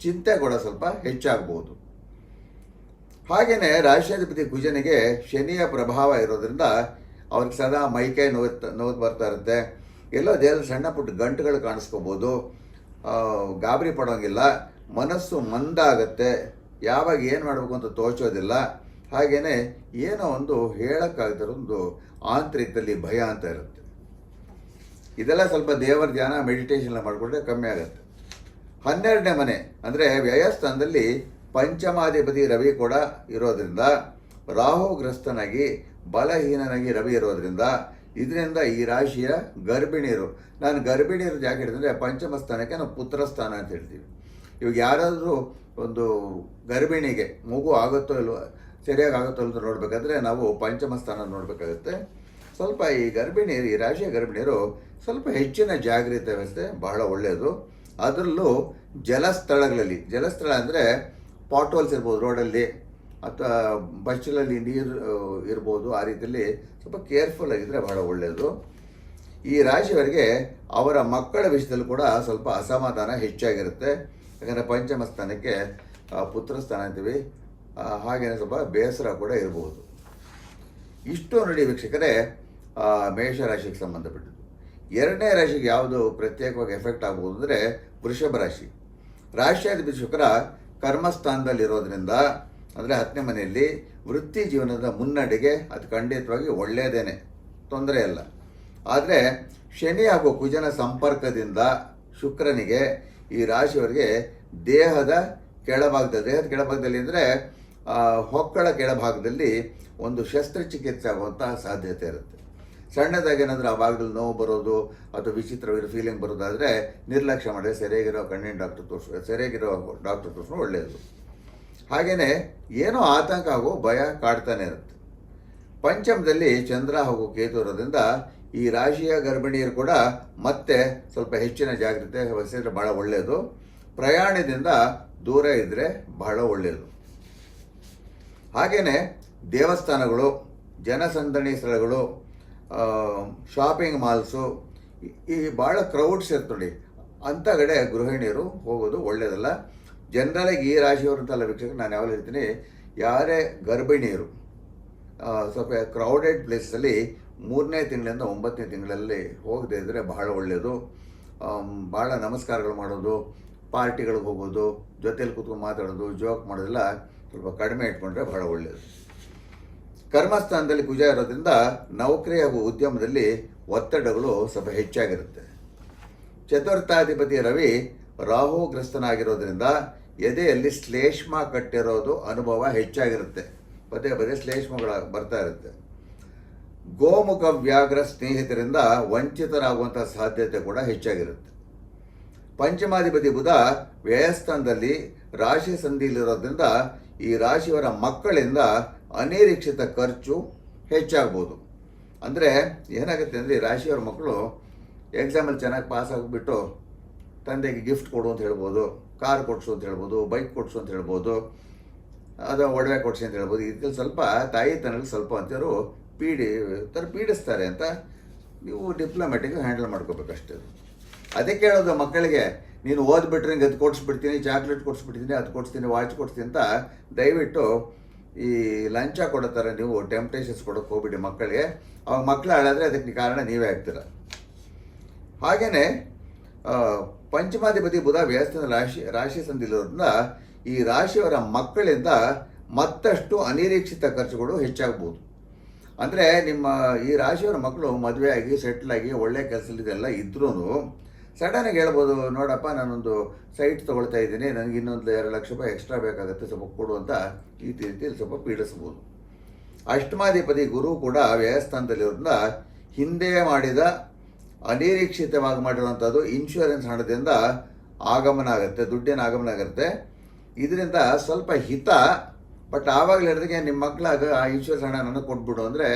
ಚಿಂತೆ ಕೂಡ ಸ್ವಲ್ಪ ಹೆಚ್ಚಾಗಬಹುದು ಹಾಗೆಯೇ ರಾಷ್ಟ್ರಾಧಿಪತಿ ಕುಜನಿಗೆ ಶನಿಯ ಪ್ರಭಾವ ಇರೋದ್ರಿಂದ ಅವ್ರಿಗೆ ಸದಾ ಮೈಕೈ ನೋವು ನೋವು ಬರ್ತಾ ಇರುತ್ತೆ. ಎಲ್ಲೋ ದೇಹದಲ್ಲಿ ಸಣ್ಣ ಪುಟ್ಟ ಗಂಟುಗಳು ಕಾಣಿಸ್ಕೋಬೋದು. ಗಾಬರಿ ಪಡೋಂಗಿಲ್ಲ. ಮನಸ್ಸು ಮಂದಾಗತ್ತೆ ಯಾವಾಗ ಏನು ಮಾಡಬೇಕು ಅಂತ ತೋಚೋದಿಲ್ಲ. ಹಾಗೆಯೇ ಏನೋ ಒಂದು ಹೇಳೋಕ್ಕಾಗದಿರೋ ಒಂದು ಆಂತರಿಕದಲ್ಲಿ ಭಯ ಅಂತ ಇರುತ್ತೆ. ಇದೆಲ್ಲ ಸ್ವಲ್ಪ ದೇವರ ಧ್ಯಾನ ಮೆಡಿಟೇಷನ್ ಮಾಡಿಕೊಂಡ್ರೆ ಕಮ್ಮಿ ಆಗುತ್ತೆ. ಹನ್ನೆರಡನೇ ಮನೆ ಅಂದರೆ ವ್ಯಯಸ್ಥಾನದಲ್ಲಿ ಪಂಚಮಾಧಿಪತಿ ರವಿ ಕೂಡ ಇರೋದ್ರಿಂದ, ರಾಹುಗ್ರಸ್ತನಾಗಿ ಬಲಹೀನನಾಗಿ ರವಿ ಇರೋದ್ರಿಂದ, ಇದರಿಂದ ಈ ರಾಶಿಯ ಗರ್ಭಿಣಿಯರು ನಾನು ಗರ್ಭಿಣಿಯರು ಜಾಗ ಹೇಳಿದ್ರೆ ಪಂಚಮ ಸ್ಥಾನಕ್ಕೆ ನಾವು ಪುತ್ರಸ್ಥಾನ ಅಂತ ಹೇಳ್ತೀವಿ. ಇವಾಗ ಯಾರಾದರೂ ಒಂದು ಗರ್ಭಿಣಿಗೆ ಮಗು ಆಗುತ್ತೋ ಇಲ್ವೋ ಸರಿಯಾಗಿ ಆಗುತ್ತೋ ಅಂತ ನೋಡಬೇಕಾದ್ರೆ ನಾವು ಪಂಚಮ ಸ್ಥಾನ ನೋಡಬೇಕಾಗುತ್ತೆ. ಸ್ವಲ್ಪ ಈ ಗರ್ಭಿಣಿಯರು ಈ ರಾಶಿಯ ಗರ್ಭಿಣಿಯರು ಸ್ವಲ್ಪ ಹೆಚ್ಚಿನ ಜಾಗೃತಿ ವ್ಯವಸ್ಥೆ ಬಹಳ ಒಳ್ಳೆಯದು. ಅದರಲ್ಲೂ ಜಲಸ್ಥಳಗಳಲ್ಲಿ, ಜಲಸ್ಥಳ ಅಂದರೆ ಪಾಟ್ವಲ್ಸ್ ಇರ್ಬೋದು, ರೋಡಲ್ಲಿ, ಅಥವಾ ಬಸ್ಸಲ್ಲಿ ನೀರು ಇರ್ಬೋದು, ಆ ರೀತಿಯಲ್ಲಿ ಸ್ವಲ್ಪ ಕೇರ್ಫುಲ್ ಆಗಿದ್ದರೆ ಬಹಳ ಒಳ್ಳೆಯದು. ಈ ರಾಶಿಯವರಿಗೆ ಅವರ ಮಕ್ಕಳ ವಿಷಯದಲ್ಲಿ ಕೂಡ ಸ್ವಲ್ಪ ಅಸಮಾಧಾನ ಹೆಚ್ಚಾಗಿರುತ್ತೆ. ಯಾಕಂದರೆ ಪಂಚಮ ಸ್ಥಾನಕ್ಕೆ ಪುತ್ರ ಸ್ಥಾನ ಅಂತೀವಿ. ಆ, ಹಾಗೇನೆ ಸ್ವಲ್ಪ ಬೇಸರ ಕೂಡ ಇರಬಹುದು. ಇಷ್ಟು ನೋಡಿ ವೀಕ್ಷಕರೇ ಮೇಷರಾಶಿಗೆ ಸಂಬಂಧಪಟ್ಟಿದ್ದು. ಎರಡನೇ ರಾಶಿಗೆ ಯಾವುದು ಪ್ರತ್ಯೇಕವಾಗಿ ಎಫೆಕ್ಟ್ ಆಗಬಹುದು ಅಂದರೆ ವೃಷಭ ರಾಶಿ. ರಾಶಿಯಾಧಿಪತಿ ಶುಕ್ರ ಕರ್ಮಸ್ಥಾನದಲ್ಲಿರೋದ್ರಿಂದ ಅಂದರೆ ಹತ್ತನೇ ಮನೆಯಲ್ಲಿ ವೃತ್ತಿ ಜೀವನದ ಮುನ್ನಡೆಗೆ ಅದು ಖಂಡಿತವಾಗಿ ಒಳ್ಳೆಯದೇನೆ ತೊಂದರೆ ಇಲ್ಲ. ಆದರೆ ಶನಿ ಹಾಗೂ ಕುಜನ ಸಂಪರ್ಕದಿಂದ ಶುಕ್ರನಿಗೆ ಈ ರಾಶಿಯವರಿಗೆ ದೇಹದ ಕೆಳಭಾಗದ ದೇಹದ ಕೆಳಭಾಗದಲ್ಲಿ ಅಂದರೆ ಹೊಕ್ಕಳ ಕೆಳಭಾಗದಲ್ಲಿ ಒಂದು ಶಸ್ತ್ರಚಿಕಿತ್ಸೆ ಆಗುವಂತಹ ಸಾಧ್ಯತೆ ಇರುತ್ತೆ. ಸಣ್ಣದಾಗಿ ಏನಾದರೂ ಆ ಭಾಗದಲ್ಲಿ ನೋವು ಬರೋದು ಅಥವಾ ವಿಚಿತ್ರವಾಗಿರೋ ಫೀಲಿಂಗ್ ಬರೋದಾದರೆ ನಿರ್ಲಕ್ಷ್ಯ ಮಾಡಿದ್ರೆ ಸರಿಯಾಗಿರೋ ಕಣ್ಣಿನ ಡಾಕ್ಟರ್ ತೋರಿಸ್ ಸರಿಯಾಗಿರೋ ಡಾಕ್ಟರ್ ತೋರಿಸೋ ಒಳ್ಳೆಯದು ಹಾಗೆಯೇ ಏನೋ ಆತಂಕ ಹಾಗೂ ಭಯ ಕಾಡ್ತಾನೆ ಇರುತ್ತೆ. ಪಂಚಮದಲ್ಲಿ ಚಂದ್ರ ಹಾಗೂ ಕೇತು ಇರೋದ್ರಿಂದ ಈ ರಾಶಿಯ ಗರ್ಭಿಣಿಯರು ಕೂಡ ಮತ್ತೆ ಸ್ವಲ್ಪ ಹೆಚ್ಚಿನ ಜಾಗ್ರತೆ ವಹಿಸಿದ್ರೆ ಬಹಳ ಒಳ್ಳೆಯದು ಪ್ರಯಾಣದಿಂದ ದೂರ ಇದ್ದರೆ ಬಹಳ ಒಳ್ಳೆಯದು ಹಾಗೆಯೇ ದೇವಸ್ಥಾನಗಳು, ಜನಸಂದಣಿ ಸ್ಥಳಗಳು ಶಾಪಿಂಗ್ ಮಾಲ್ಸು ಈ- ಭಾಳ ಕ್ರೌಡ್ಸ್ ಇರ್ತದೆ ಅಂಥ ಕಡೆ ಗೃಹಿಣಿಯರು ಹೋಗೋದು ಒಳ್ಳೆಯದಲ್ಲ ಜನರಲಾಗಿ ಈ ರಾಶಿಯವರು ಅಂತಲ್ಲ ವೀಕ್ಷಕ ನಾನು ಯಾವಾಗ ಹೇಳ್ತೀನಿ, ಯಾರೇ ಗರ್ಭಿಣಿಯರು ಸ್ವಲ್ಪ ಕ್ರೌಡೆಡ್ ಪ್ಲೇಸಲ್ಲಿ ಮೂರನೇ ತಿಂಗಳಿಂದ ಒಂಬತ್ತನೇ ತಿಂಗಳಲ್ಲಿ ಹೋಗದೇ ಇದ್ದರೆ ಬಹಳ ಒಳ್ಳೆಯದು ಭಾಳ ನಮಸ್ಕಾರಗಳು ಮಾಡೋದು, ಪಾರ್ಟಿಗಳಿಗೆ ಹೋಗೋದು, ಜೊತೆಯಲ್ಲಿ ಕೂತ್ಕೊಂಡು ಮಾತಾಡೋದು ಜೋಕ್ ಮಾಡೋದೆಲ್ಲ ಸ್ವಲ್ಪ ಕಡಿಮೆ ಇಟ್ಕೊಂಡ್ರೆ ಬಹಳ ಒಳ್ಳೆಯದು ಕರ್ಮಸ್ಥಾನದಲ್ಲಿ ಕುಜ ಇರೋದ್ರಿಂದ ನೌಕರಿ ಹಾಗೂ ಉದ್ಯಮದಲ್ಲಿ ಒತ್ತಡಗಳು ಸ್ವಲ್ಪ ಹೆಚ್ಚಾಗಿರುತ್ತೆ. ಚತುರ್ಥಾಧಿಪತಿ ರವಿ ರಾಹುಗ್ರಸ್ತನಾಗಿರೋದ್ರಿಂದ ಎದೆಯಲ್ಲಿ ಶ್ಲೇಷ್ಮ ಕಟ್ಟಿರೋದು ಅನುಭವ ಹೆಚ್ಚಾಗಿರುತ್ತೆ. ಪದೇ ಪದೇ ಶ್ಲೇಷ್ಮಗಳ ಬರ್ತಾ ಇರುತ್ತೆ. ಗೋಮುಖ ವ್ಯಾಘ್ರ ಸ್ನೇಹಿತರಿಂದ ವಂಚಿತರಾಗುವಂಥ ಸಾಧ್ಯತೆ ಕೂಡ ಹೆಚ್ಚಾಗಿರುತ್ತೆ. ಪಂಚಮಾಧಿಪತಿ ಬುಧ ವ್ಯಯಸ್ಥಾನದಲ್ಲಿ ರಾಶಿ ಸಂಧಿಯಲ್ಲಿರೋದ್ರಿಂದ ಈ ರಾಶಿಯವರ ಮಕ್ಕಳಿಂದ ಅನಿರೀಕ್ಷಿತ ಖರ್ಚು ಹೆಚ್ಚಾಗ್ಬೋದು. ಅಂದರೆ ಏನಾಗುತ್ತೆ ಅಂದರೆ ಈ ರಾಶಿಯವರ ಮಕ್ಕಳು ಎಕ್ಸಾಮಲ್ಲಿ ಚೆನ್ನಾಗಿ ಪಾಸ್ ಆಗಿಬಿಟ್ಟು ತಂದೆಗೆ ಗಿಫ್ಟ್ ಕೊಡು ಅಂತ ಹೇಳ್ಬೋದು ಕಾರ್ ಕೊಡಿಸು ಅಂತ ಹೇಳ್ಬೋದು ಬೈಕ್ ಕೊಡಿಸು ಅಂತ ಹೇಳ್ಬೋದು, ಅದು ಒಡವೆ ಕೊಡಿಸಿ ಅಂತ ಹೇಳ್ಬೋದು. ಇದ್ರಲ್ಲಿ ಸ್ವಲ್ಪ ತಾಯಿ ತನಗೆ ಸ್ವಲ್ಪ ಅಂತೇವರು ಪೀಡಿ ಥರ ಪೀಡಿಸ್ತಾರೆ ಅಂತ ನೀವು ಡಿಪ್ಲೊಮ್ಯಾಟಿಕ್ ಹ್ಯಾಂಡಲ್ ಮಾಡ್ಕೋಬೇಕಷ್ಟೇ. ಅದಕ್ಕೆ ಹೇಳೋದು ಮಕ್ಕಳಿಗೆ ನೀನು ಓದ್ಬಿಟ್ರೆ ನಿಂಗೆ ಅದು ಕೊಡಿಸ್ಬಿಡ್ತೀನಿ ಚಾಕ್ಲೇಟ್ ಕೊಡಿಸ್ಬಿಡ್ತೀನಿ, ಅದು ಕೊಡಿಸ್ತೀನಿ ವಾಚ್ ಕೊಡಿಸ್ತೀನಿ ಅಂತ ದಯವಿಟ್ಟು ಈ ಲಂಚ ಕೊಡೋ ಥರ ನೀವು ಟೆಂಪ್ಟೇಷನ್ಸ್ ಕೊಡೋಕೆ ಹೋಗ್ಬಿಡಿ ಮಕ್ಕಳಿಗೆ. ಅವಾಗ ಮಕ್ಕಳು ಹಾಳಾದರೆ ಅದಕ್ಕೆ ಕಾರಣ ನೀವೇ ಆಗ್ತೀರ. ಹಾಗೆಯೇ ಪಂಚಮಾಧಿಪತಿ ಬುಧ ವ್ಯಸ್ತನ ರಾಶಿ ರಾಶಿ ಸಂದಿಲ್ಲೋದ್ರಿಂದ ಈ ರಾಶಿಯವರ ಮಕ್ಕಳಿಂದ ಮತ್ತಷ್ಟು ಅನಿರೀಕ್ಷಿತ ಖರ್ಚುಗಳು ಹೆಚ್ಚಾಗ್ಬೋದು. ಅಂದರೆ ನಿಮ್ಮ ಈ ರಾಶಿಯವರ ಮಕ್ಕಳು ಮದುವೆ ಆಗಿ ಸೆಟ್ಲಾಗಿ ಆಗಿ, ಒಳ್ಳೆ ಕೆಲಸದಲ್ಲಿದೆಲ್ಲ ಇದ್ರೂ ಸಡನ್ನಾಗಿ ಹೇಳ್ಬೋದು, ನೋಡಪ್ಪ, ನಾನೊಂದು ಸೈಟ್ ತೊಗೊಳ್ತಾ ಇದ್ದೀನಿ ನನಗೆ ಇನ್ನೊಂದು ಎರಡು ಲಕ್ಷ ರೂಪಾಯಿ ಎಕ್ಸ್ಟ್ರಾ ಬೇಕಾಗುತ್ತೆ, ಸ್ವಲ್ಪ ಕೊಡು ಅಂತ ಈ ರೀತಿಯಲ್ಲಿ ಸ್ವಲ್ಪ ಪೀಡಿಸ್ಬೋದು ಅಷ್ಟಮಾಧಿಪತಿ ಗುರು ಕೂಡ ವ್ಯಯಸ್ಥಾನದಲ್ಲಿರೋದ್ರಿಂದ ಹಿಂದೆ ಮಾಡಿದ ಅನಿರೀಕ್ಷಿತವಾಗಿ ಮಾಡಿರುವಂಥದ್ದು ಇನ್ಶೂರೆನ್ಸ್ ಹಣದಿಂದ ಆಗಮನ ಆಗುತ್ತೆ, ದುಡ್ಡಿನ ಆಗಮನ ಆಗುತ್ತೆ. ಇದರಿಂದ ಸ್ವಲ್ಪ ಹಿತ ಬಟ್ ಆವಾಗಲೇ ಹೇಳಿದಾಗೆ ನಿಮ್ಮ ಮಕ್ಕಳಾಗ ಆ ಇನ್ಶೂರೆನ್ಸ್ ಹಣ ನನಗೆ ಕೊಟ್ಬಿಡು ಅಂದರೆ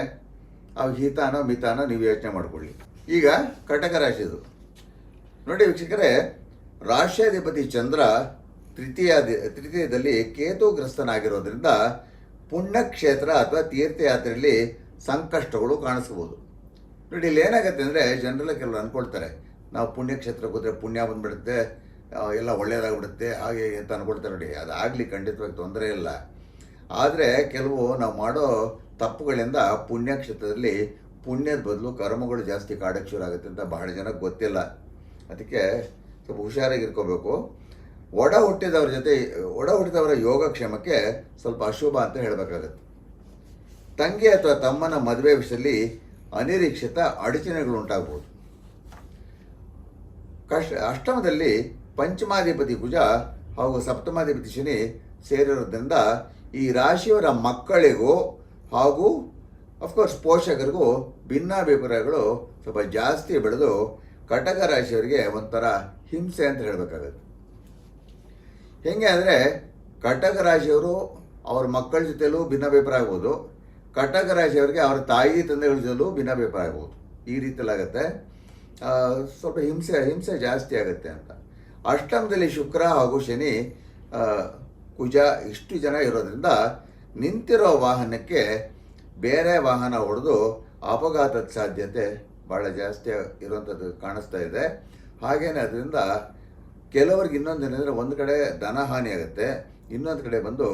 ಆ ಹಿತಾನೋ ಮಿತಾನೋ ನೀವು ಯೋಚನೆ ಮಾಡ್ಕೊಳ್ಳಿ. ಈಗ ಕಟಕ ರಾಶಿದು. ನೋಡಿ ವೀಕ್ಷಕರೇ, ರಾಷ್ಟ್ರಾಧಿಪತಿ ಚಂದ್ರ ತೃತೀಯ ತೃತೀಯದಲ್ಲಿ ಕೇತುಗ್ರಸ್ತನಾಗಿರೋದ್ರಿಂದ ಪುಣ್ಯಕ್ಷೇತ್ರ ಅಥವಾ ತೀರ್ಥಯಾತ್ರೆಯಲ್ಲಿ ಸಂಕಷ್ಟಗಳು ಕಾಣಿಸ್ಬೋದು. ನೋಡಿ, ಇಲ್ಲಿ ಏನಾಗುತ್ತೆ ಅಂದರೆ ಜನರೆಲ್ಲ ಕೆಲವರು ಅಂದ್ಕೊಳ್ತಾರೆ ನಾವು ಪುಣ್ಯಕ್ಷೇತ್ರಕ್ಕೆ ಹೋದರೆ ಪುಣ್ಯ ಬಂದ್ಬಿಡುತ್ತೆ ಎಲ್ಲ ಒಳ್ಳೆಯದಾಗ್ಬಿಡುತ್ತೆ ಹಾಗೆ ಅಂತ ಅಂದ್ಕೊಳ್ತಾರೆ ನೋಡಿ ಅದಾಗಲಿ ಖಂಡಿತವಾಗಿ ತೊಂದರೆ ಇಲ್ಲ. ಆದರೆ ಕೆಲವು ನಾವು ಮಾಡೋ ತಪ್ಪುಗಳಿಂದ ಪುಣ್ಯಕ್ಷೇತ್ರದಲ್ಲಿ ಪುಣ್ಯದ ಬದಲು ಕರ್ಮಗಳು ಜಾಸ್ತಿ ಕಾಡಕ್ಕೆ ಆಗುತ್ತೆ ಅಂತ ಬಹಳ ಜನಕ್ಕೆ ಗೊತ್ತಿಲ್ಲ. ಅದಕ್ಕೆ ಸ್ವಲ್ಪ ಹುಷಾರಾಗಿರ್ಕೋಬೇಕು. ಒಡ ಹುಟ್ಟಿದವ್ರ ಜೊತೆ ಒಡ ಹುಟ್ಟಿದವರ ಯೋಗಕ್ಷೇಮಕ್ಕೆ ಸ್ವಲ್ಪ ಅಶುಭ ಅಂತ ಹೇಳಬೇಕಾಗತ್ತೆ. ತಂಗಿ ಅಥವಾ ತಮ್ಮನ ಮದುವೆ ವಿಷಯದಲ್ಲಿ ಅನಿರೀಕ್ಷಿತ ಅಡಚಣೆಗಳು ಉಂಟಾಗ್ಬೋದು. ಕಷ್ಟ ಅಷ್ಟಮದಲ್ಲಿ ಪಂಚಮಾಧಿಪತಿ ಭುಜ ಹಾಗೂ ಸಪ್ತಮಾಧಿಪತಿ ಶನಿ ಸೇರಿರೋದ್ರಿಂದ ಈ ರಾಶಿಯವರ ಮಕ್ಕಳಿಗೂ ಹಾಗೂ ಅಫ್ಕೋರ್ಸ್ ಪೋಷಕರಿಗೂ ಭಿನ್ನಾಭಿಪ್ರಾಯಗಳು ಸ್ವಲ್ಪ ಜಾಸ್ತಿ ಬೆಳೆದು ಕಟಕ ರಾಶಿಯವರಿಗೆ ಒಂಥರ ಹಿಂಸೆ ಅಂತ ಹೇಳಬೇಕಾಗುತ್ತೆ. ಹೆಂಗೆ ಅಂದರೆ ಕಟಕ ರಾಶಿಯವರು ಅವ್ರ ಮಕ್ಕಳ ಜೊತೆಲೂ ಭಿನ್ನಾಭಿಪ್ರಾಯ ಆಗ್ಬೋದು. ಕಟಕ ರಾಶಿಯವರಿಗೆ ಅವರ ತಾಯಿ ತಂದೆಗಳ ಜೊತೆಲೂ ಭಿನ್ನಾಭಿಪ್ರಾಯ ಆಗ್ಬೋದು. ಈ ರೀತಿಯಲ್ಲಿ ಆ, ಸ್ವಲ್ಪ ಹಿಂಸೆ ಹಿಂಸೆ ಜಾಸ್ತಿ ಆಗುತ್ತೆ ಅಂತ. ಅಷ್ಟಮದಲ್ಲಿ ಶುಕ್ರ ಹಾಗೂ ಶನಿ ಕುಜ ಇಷ್ಟು ಜನ ಇರೋದ್ರಿಂದ ನಿಂತಿರೋ ವಾಹನಕ್ಕೆ ಬೇರೆ ವಾಹನ ಹೊಡೆದು ಅಪಘಾತದ ಸಾಧ್ಯತೆ ಭಾಳ ಜಾಸ್ತಿ ಇರುವಂಥದ್ದು ಕಾಣಿಸ್ತಾ ಇದೆ. ಹಾಗೇನೆ ಅದರಿಂದ ಕೆಲವ್ರಿಗೆ ಇನ್ನೊಂದು ಏನಂದರೆ ಒಂದು ಕಡೆ ಧನ ಹಾನಿ ಆಗುತ್ತೆ, ಇನ್ನೊಂದು ಕಡೆ ಬಂದು